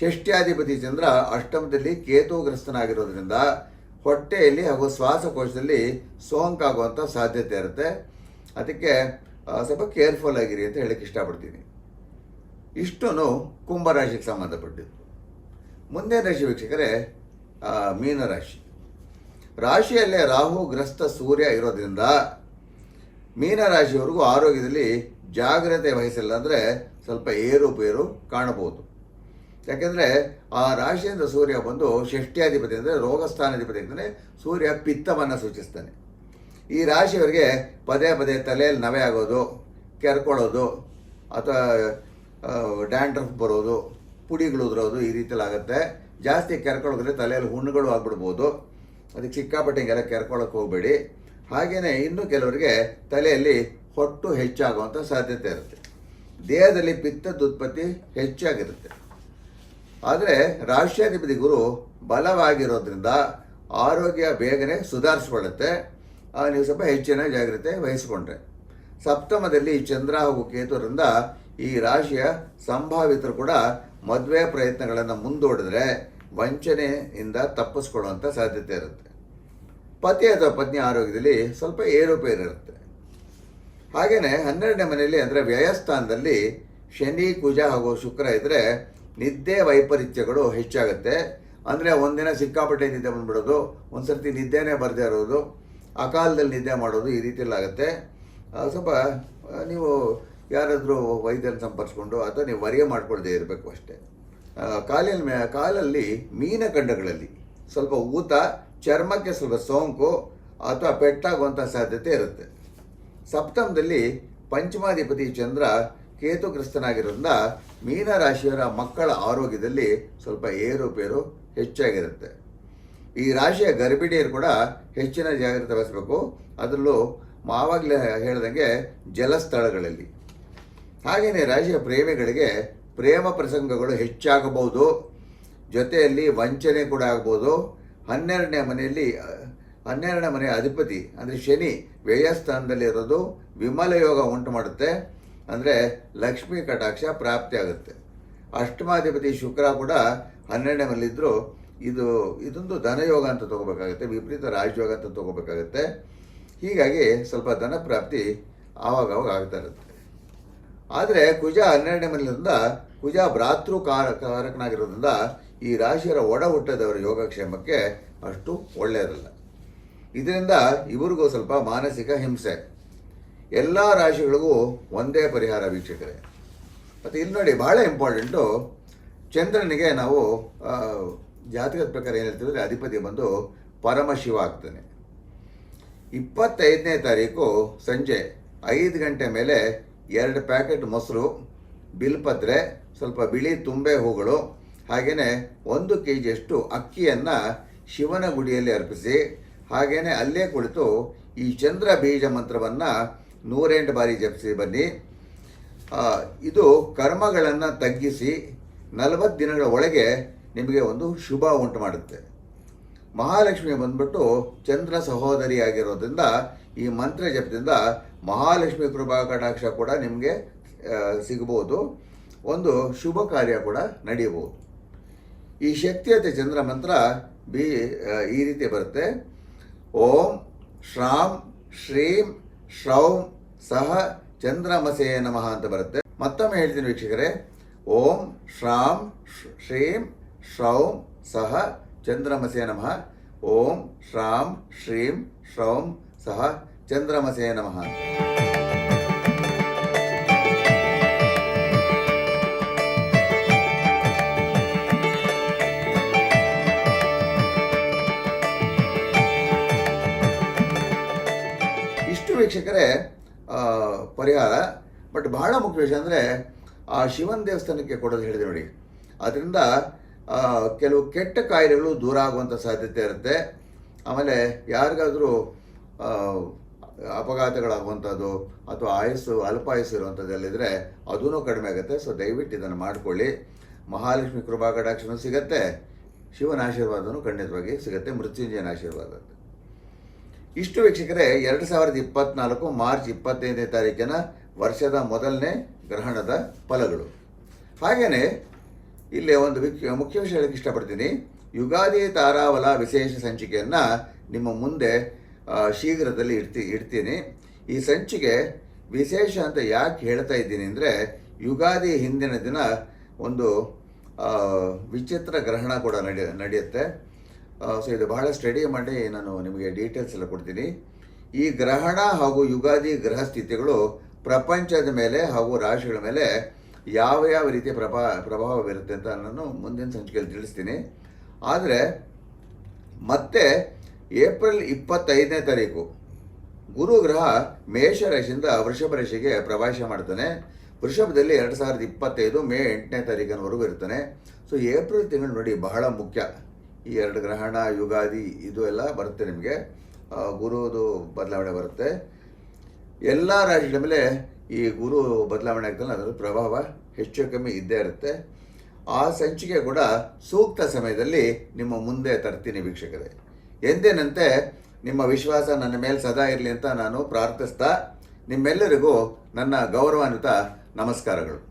ಷಷ್ಟ್ಯಾಧಿಪತಿ ಚಂದ್ರ ಅಷ್ಟಮದಲ್ಲಿ ಕೇತುಗ್ರಸ್ತನಾಗಿರೋದ್ರಿಂದ ಹೊಟ್ಟೆಯಲ್ಲಿ ಹಾಗೂ ಶ್ವಾಸಕೋಶದಲ್ಲಿ ಸೋಂಕಾಗುವಂಥ ಸಾಧ್ಯತೆ ಇರುತ್ತೆ. ಅದಕ್ಕೆ ಸ್ವಲ್ಪ ಕೇರ್ಫುಲ್ ಆಗಿರಿ ಅಂತ ಹೇಳಕ್ಕೆ ಇಷ್ಟಪಡ್ತೀನಿ. ಇಷ್ಟೂ ಕುಂಭರಾಶಿಗೆ ಸಂಬಂಧಪಟ್ಟಿದ್ದು. ಮುಂದೆ ರಾಶಿ ವೀಕ್ಷಕರೇ ಮೀನರಾಶಿ ರಾಶಿಯಲ್ಲೇ ರಾಹು, ಗ್ರಸ್ತ, ಸೂರ್ಯ ಇರೋದ್ರಿಂದ ಮೀನರಾಶಿಯವರೆಗೂ ಆರೋಗ್ಯದಲ್ಲಿ ಜಾಗ್ರತೆ ವಹಿಸಿಲ್ಲ ಅಂದರೆ ಸ್ವಲ್ಪ ಏರುಪೇರು ಕಾಣಬಹುದು. ಯಾಕೆಂದರೆ ಆ ರಾಶಿಯಿಂದ ಸೂರ್ಯ ಬಂದು ಷಷ್ಟ್ಯಾಧಿಪತಿ ಅಂದರೆ ರೋಗಸ್ಥಾನಾಧಿಪತಿ ಅಂದರೆ ಸೂರ್ಯ ಪಿತ್ತವನ್ನು ಸೂಚಿಸ್ತಾನೆ. ಈ ರಾಶಿಯವರಿಗೆ ಪದೇ ಪದೇ ತಲೆಯಲ್ಲಿ ನವೆ ಆಗೋದು, ಕೆರ್ಕೊಳ್ಳೋದು, ಅಥವಾ ಡ್ಯಾಂಡ್ರಫ್ ಬರೋದು, ಪುಡಿಗಳು ಉದುರೋದು ಈ ರೀತಿಯಲ್ಲಿ ಆಗುತ್ತೆ ಜಾಸ್ತಿ ಕೆರ್ಕೊಳ್ಳೋದ್ರೆ ತಲೆಯಲ್ಲಿ ಹುಣ್ಣುಗಳು ಆಗ್ಬಿಡ್ಬೋದು. ಅದಕ್ಕೆ ಸಿಕ್ಕಾಪಟ್ಟೆ ಹಿಂಗೆಲ್ಲ ಕೆರ್ಕೊಳ್ಳೋಕೆ ಹೋಗಬೇಡಿ. ಹಾಗೆಯೇ ಇನ್ನು ಕೆಲವರಿಗೆ ತಲೆಯಲ್ಲಿ ಹೊಟ್ಟು ಹೆಚ್ಚಾಗುವಂಥ ಸಾಧ್ಯತೆ ಇರುತ್ತೆ. ದೇಹದಲ್ಲಿ ಪಿತ್ತದ ಉತ್ಪತ್ತಿ ಹೆಚ್ಚಾಗಿರುತ್ತೆ. ಆದರೆ ರಾಷ್ಟ್ರಾಧಿಪತಿ ಗುರು ಬಲವಾಗಿರೋದ್ರಿಂದ ಆರೋಗ್ಯ ಬೇಗನೆ ಸುಧಾರಿಸ್ಕೊಳ್ಳುತ್ತೆ. ನೀವು ಸ್ವಲ್ಪ ಹೆಚ್ಚಿನ ಜಾಗ್ರತೆ ವಹಿಸಿಕೊಂಡ್ರೆ. ಸಪ್ತಮದಲ್ಲಿ ಚಂದ್ರ ಹಾಗೂ ಕೇತುರಿಂದ ಈ ರಾಶಿಯ ಸಂಭಾವಿತರು ಕೂಡ ಮದುವೆ ಪ್ರಯತ್ನಗಳನ್ನು ಮುಂದೂಡಿದ್ರೆ ವಂಚನೆಯಿಂದ ತಪ್ಪಿಸ್ಕೊಳ್ಳುವಂಥ ಸಾಧ್ಯತೆ ಇರುತ್ತೆ. ಪತಿ ಅಥವಾ ಪತ್ನಿ ಆರೋಗ್ಯದಲ್ಲಿ ಸ್ವಲ್ಪ ಏರುಪೇರು ಇರುತ್ತೆ ಹಾಗೆಯೇ ಹನ್ನೆರಡನೇ ಮನೆಯಲ್ಲಿ ಅಂದರೆ ವ್ಯಯಸ್ಥಾನದಲ್ಲಿ ಶನಿ, ಕುಜ ಹಾಗೂ ಶುಕ್ರ ಇದ್ದರೆ ನಿದ್ದೆ ವೈಪರೀತ್ಯಗಳು ಹೆಚ್ಚಾಗುತ್ತೆ. ಅಂದರೆ ಒಂದಿನ ಸಿಕ್ಕಾಪಟ್ಟೆ ನಿದ್ದೆ ಬಂದ್ಬಿಡೋದು ಒಂದು ಸರ್ತಿ ನಿದ್ದೆನೇ ಬರದೇ ಇರೋದು, ಅಕಾಲದಲ್ಲಿ ನಿದ್ದೆ ಮಾಡೋದು ಈ ರೀತಿಯಲ್ಲಾಗುತ್ತೆ. ಸ್ವಲ್ಪ ನೀವು ಯಾರಾದರೂ ವೈದ್ಯರನ್ನು ಸಂಪರ್ಸ್ಕೊಂಡು ಅಥವಾ ನೀವು ವರಿಯ ಮಾಡಿಕೊಳ್ಳದೆ ಇರಬೇಕು ಅಷ್ಟೇ. ಕಾಲಿನ ಮೇ, ಕಾಲಲ್ಲಿ ಮೀನಖಂಡಗಳಲ್ಲಿ ಸ್ವಲ್ಪ ಊತ, ಚರ್ಮಕ್ಕೆ ಸ್ವಲ್ಪ ಸೋಂಕು ಅಥವಾ ಪೆಟ್ಟಾಗುವಂಥ ಸಾಧ್ಯತೆ ಇರುತ್ತೆ. ಸಪ್ತಮದಲ್ಲಿ ಪಂಚಮಾಧಿಪತಿ ಚಂದ್ರ ಕೇತುಗ್ರಸ್ತನಾಗಿರೋದ್ರಿಂದ ಮೀನ ರಾಶಿಯವರ ಮಕ್ಕಳ ಆರೋಗ್ಯದಲ್ಲಿ ಸ್ವಲ್ಪ ಏರುಪೇರು ಹೆಚ್ಚಾಗಿರುತ್ತೆ. ಈ ರಾಶಿಯ ಗರ್ಭಿಣಿಯರು ಕೂಡ ಹೆಚ್ಚಿನ ಜಾಗ್ರತೆ ವಹಿಸಬೇಕು. ಅದರಲ್ಲೂ ಮಾವಾಗಲೇ ಹೇಳ್ದಂಗೆ ಜಲಸ್ಥಳಗಳಲ್ಲಿ ಹಾಗೆಯೇ ರಾಶಿಯ ಪ್ರೇಮಿಗಳಿಗೆ ಪ್ರೇಮ ಪ್ರಸಂಗಗಳು ಹೆಚ್ಚಾಗಬಹುದು. ಜೊತೆಯಲ್ಲಿ ವಂಚನೆ ಕೂಡ ಆಗ್ಬೋದು. ಹನ್ನೆರಡನೇ ಮನೆಯಲ್ಲಿ, ಹನ್ನೆರಡನೇ ಮನೆಯ ಅಧಿಪತಿ, ಅಂದರೆ ಶನಿ ವ್ಯಯಸ್ಥಾನದಲ್ಲಿ ಇರೋದು, ವಿಮಲ ಯೋಗ ಉಂಟು ಮಾಡುತ್ತೆ. ಅಂದರೆ ಲಕ್ಷ್ಮೀ ಕಟಾಕ್ಷ ಪ್ರಾಪ್ತಿ ಆಗುತ್ತೆ. ಅಷ್ಟಮಾಧಿಪತಿ ಶುಕ್ರ ಕೂಡ ಹನ್ನೆರಡನೇ ಮನೆಯಲ್ಲಿದ್ದರೂ ಇದು, ಇದೊಂದು ಧನಯೋಗ ಅಂತ ತಗೋಬೇಕಾಗುತ್ತೆ, ವಿಪರೀತ ರಾಜಯೋಗ ಅಂತ ತಗೋಬೇಕಾಗುತ್ತೆ. ಹೀಗಾಗಿ ಸ್ವಲ್ಪ ಧನ ಪ್ರಾಪ್ತಿ ಆವಾಗವಾಗ ಆಗ್ತಾ ಇರುತ್ತೆ. ಆದರೆ ಕುಜ ಹನ್ನೆರಡನೇ ಮನೆಯಿಂದ ಕುಜ ಭ್ರಾತೃ ಕಾರ ಕಾರಕನಾಗಿರೋದ್ರಿಂದ ಈ ರಾಶಿಯರ ಒಡ ಹುಟ್ಟದವರ ಯೋಗಕ್ಷೇಮಕ್ಕೆ ಅಷ್ಟು ಒಳ್ಳೆಯದಲ್ಲ. ಇದರಿಂದ ಇವರಿಗೂ ಸ್ವಲ್ಪ ಮಾನಸಿಕ ಹಿಂಸೆ. ಎಲ್ಲ ರಾಶಿಗಳಿಗೂ ಒಂದೇ ಪರಿಹಾರ ವೀಕ್ಷಕರೇ. ಮತ್ತು ಇಲ್ಲಿ ನೋಡಿ ಬಹಳ ಇಂಪಾರ್ಟೆಂಟು ಚಂದ್ರನಿಗೆ ನಾವು ಜಾತಕದ ಪ್ರಕಾರ ಏನು ಹೇಳ್ತೀವಿ ಅಂದರೆ ಅಧಿಪತಿ ಬಂದು ಪರಮಶಿವ ಆಗ್ತಾನೆ. ಇಪ್ಪತ್ತೈದನೇ ತಾರೀಕು ಸಂಜೆ ಐದು ಗಂಟೆ ಮೇಲೆ ಎರಡು ಪ್ಯಾಕೆಟ್ ಮೊಸರು ಬಿಲ್ಪತ್ರೆ ಸ್ವಲ್ಪ ಬಿಳಿ ತುಂಬೆ ಹೂಗಳು ಹಾಗೆಯೇ ಒಂದು ಕೆ ಜಿಯಷ್ಟು ಅಕ್ಕಿಯನ್ನು ಶಿವನ ಗುಡಿಯಲ್ಲಿ ಅರ್ಪಿಸಿ ಹಾಗೆಯೇ ಅಲ್ಲೇ ಕುಳಿತು ಈ ಚಂದ್ರ ಬೀಜ ಮಂತ್ರವನ್ನು ನೂರೆಂಟು ಬಾರಿ ಜಪಿಸಿ ಬನ್ನಿ. ಇದು ಕರ್ಮಗಳನ್ನು ತಗ್ಗಿಸಿ ನಲವತ್ತು ದಿನಗಳ ಒಳಗೆ ನಿಮಗೆ ಒಂದು ಶುಭ ಉಂಟು ಮಾಡುತ್ತೆ. ಮಹಾಲಕ್ಷ್ಮಿ ಬಂದ್ಬಿಟ್ಟು ಚಂದ್ರ ಸಹೋದರಿ ಆಗಿರೋದ್ರಿಂದ ಈ ಮಂತ್ರ ಜಪದಿಂದ ಮಹಾಲಕ್ಷ್ಮಿ ಕೃಪಾ ಕಟಾಕ್ಷ ಕೂಡ ನಿಮಗೆ ಸಿಗಬಹುದು ಒಂದು ಶುಭ ಕಾರ್ಯ ಕೂಡ ನಡೆಯಬಹುದು ಈ ಶಕ್ತಿಯತೆ ಚಂದ್ರ ಮಂತ್ರ ಬಿ ಈ ರೀತಿ ಬರುತ್ತೆ. ಓಂ ಶ್ರಾಂ ಶ್ರೀಂ ಶ್ರೌಂ ಸಹ ಚಂದ್ರಮಸೇ ನಮಃ ಅಂತ ಬರುತ್ತೆ. ಮತ್ತೊಮ್ಮೆ ಹೇಳ್ತೀನಿ ವೀಕ್ಷಕರೇ. ಓಂ ಶ್ರ್- ಶ್ರೀಂ ಶ್ರೌಂ ಸಹ ಚಂದ್ರಮಸೇ ನಮಃ. ಓಂ, ಶ್ರಾಂ, ಶ್ರೀಂ, ಶ್ರೌಂ ಸಹ ಚಂದ್ರಮಸೇ ನಮಃ. ಇಷ್ಟು ವೀಕ್ಷಕರೇ ಪರಿಹಾರ, ಬಟ್ ಬಹಳ ಮುಖ್ಯ ವಿಷಯ ಅಂದರೆ ಆ ಶಿವನ ದೇವಸ್ಥಾನಕ್ಕೆ ಕೊಡೋದು ಹೇಳಿದೆ ನೋಡಿ. ಅದರಿಂದ ಕೆಲವು ಕೆಟ್ಟ ಕಾಯಿಲೆಗಳು ದೂರ ಆಗುವಂಥ ಸಾಧ್ಯತೆ ಇರುತ್ತೆ. ಆಮೇಲೆ ಯಾರಿಗಾದರೂ ಅಪಘಾತಗಳಾಗುವಂಥದ್ದು ಅಥವಾ ಆಯಸ್ಸು ಅಲ್ಪಾಯಸ್ಸು ಇರುವಂಥದ್ದೆಲ್ಲಿದ್ದರೆ ಅದೂ ಕಡಿಮೆ ಆಗುತ್ತೆ. ಸೊ ದಯವಿಟ್ಟು ಇದನ್ನು ಮಾಡಿಕೊಳ್ಳಿ. ಮಹಾಲಕ್ಷ್ಮಿ ಕೃಪಾ ಕಟಾಕ್ಷನೂ ಸಿಗತ್ತೆ. ಶಿವನ ಆಶೀರ್ವಾದನೂ ಖಂಡಿತವಾಗಿ ಸಿಗುತ್ತೆ. ಮೃತ್ಯುಂಜಯನ ಆಶೀರ್ವಾದ. ಇಷ್ಟು ವೀಕ್ಷಕರೇ, ಎರಡು ಸಾವಿರದ ಇಪ್ಪತ್ನಾಲ್ಕು ಮಾರ್ಚ್ ಇಪ್ಪತ್ತೈದನೇ ತಾರೀಕಿನ ವರ್ಷದ ಮೊದಲನೇ ಗ್ರಹಣದ ಫಲಗಳು. ಹಾಗೆಯೇ ಇಲ್ಲಿ ಒಂದು ಮುಖ್ಯ ವಿಷಯ ಹೇಳಕ್ಕೆ ಇಷ್ಟಪಡ್ತೀನಿ. ಯುಗಾದಿ ತಾರಾವಲ ವಿಶೇಷ ಸಂಚಿಕೆಯನ್ನು ನಿಮ್ಮ ಮುಂದೆ ಶೀಘ್ರದಲ್ಲಿ ಇಡ್ತಿ ಇಡ್ತೀನಿ. ಈ ಸಂಚಿಕೆ ವಿಶೇಷ ಅಂತ ಯಾಕೆ ಹೇಳ್ತಾ ಇದ್ದೀನಿ ಅಂದರೆ, ಯುಗಾದಿ ಹಿಂದಿನ ದಿನ ಒಂದು ವಿಚಿತ್ರ ಗ್ರಹಣ ಕೂಡ ನಡೆ ನಡೆಯುತ್ತೆ. ಸೊ ಇದು ಬಹಳ ಸ್ಟಡಿ ಮಾಡಿ ನಾನು ನಿಮಗೆ ಡೀಟೇಲ್ಸ್ ಎಲ್ಲ ಕೊಡ್ತೀನಿ. ಈ ಗ್ರಹಣ ಹಾಗೂ ಯುಗಾದಿ ಗ್ರಹ ಸ್ಥಿತಿಗಳು ಪ್ರಪಂಚದ ಮೇಲೆ ಹಾಗೂ ರಾಶಿಗಳ ಮೇಲೆ ಯಾವ ಯಾವ ರೀತಿಯ ಪ್ರಭಾ, ಪ್ರಭಾವ ಬೀರುತ್ತೆ ಅಂತ ನಾನು ಮುಂದಿನ ಸಂಚಿಕೆಯಲ್ಲಿ ತಿಳಿಸ್ತೀನಿ. ಆದರೆ, ಮತ್ತೆ ಏಪ್ರಿಲ್ ಇಪ್ಪತ್ತೈದನೇ ತಾರೀಕು ಗುರು ಗ್ರಹ ಮೇಷ ರಾಶಿಯಿಂದ ವೃಷಭ ರಾಶಿಗೆ ಪ್ರವಾಸ ಮಾಡ್ತಾನೆ. ವೃಷಭದಲ್ಲಿ ಎರಡು ಸಾವಿರದ ಇಪ್ಪತ್ತೈದು ಮೇ ಎಂಟನೇ ತಾರೀಕಿನವರೆಗೂ ಇರ್ತಾನೆ. ಸೊ ಏಪ್ರಿಲ್ ತಿಂಗಳು ನೋಡಿ ಬಹಳ ಮುಖ್ಯ. ಈ ಎರಡು ಗ್ರಹಣ, ಯುಗಾದಿ, ಇದು ಎಲ್ಲ ಬರುತ್ತೆ ನಿಮಗೆ. ಗುರುದು ಬದಲಾವಣೆ ಬರುತ್ತೆ. ಎಲ್ಲ ರಾಶಿಗಳ ಮೇಲೆ ಈ ಗುರು ಬದಲಾವಣೆ ಆಗ್ತಾನೆ ಅದರ ಪ್ರಭಾವ ಹೆಚ್ಚು ಕಮ್ಮಿ ಇದ್ದೇ ಇರುತ್ತೆ. ಆ ಸಂಚಿಕೆ ಕೂಡ ಸೂಕ್ತ ಸಮಯದಲ್ಲಿ ನಿಮ್ಮ ಮುಂದೆ ತರ್ತೀನಿ ವೀಕ್ಷಕರೇ. ಎಂದೇನಂತೆ, ನಿಮ್ಮ ವಿಶ್ವಾಸ ನನ್ನ ಮೇಲೆ ಸದಾ ಇರಲಿ ಅಂತ ನಾನು ಪ್ರಾರ್ಥಿಸ್ತಾ ನಿಮ್ಮೆಲ್ಲರಿಗೂ ನನ್ನ ಗೌರವಾನ್ವಿತ ನಮಸ್ಕಾರಗಳು.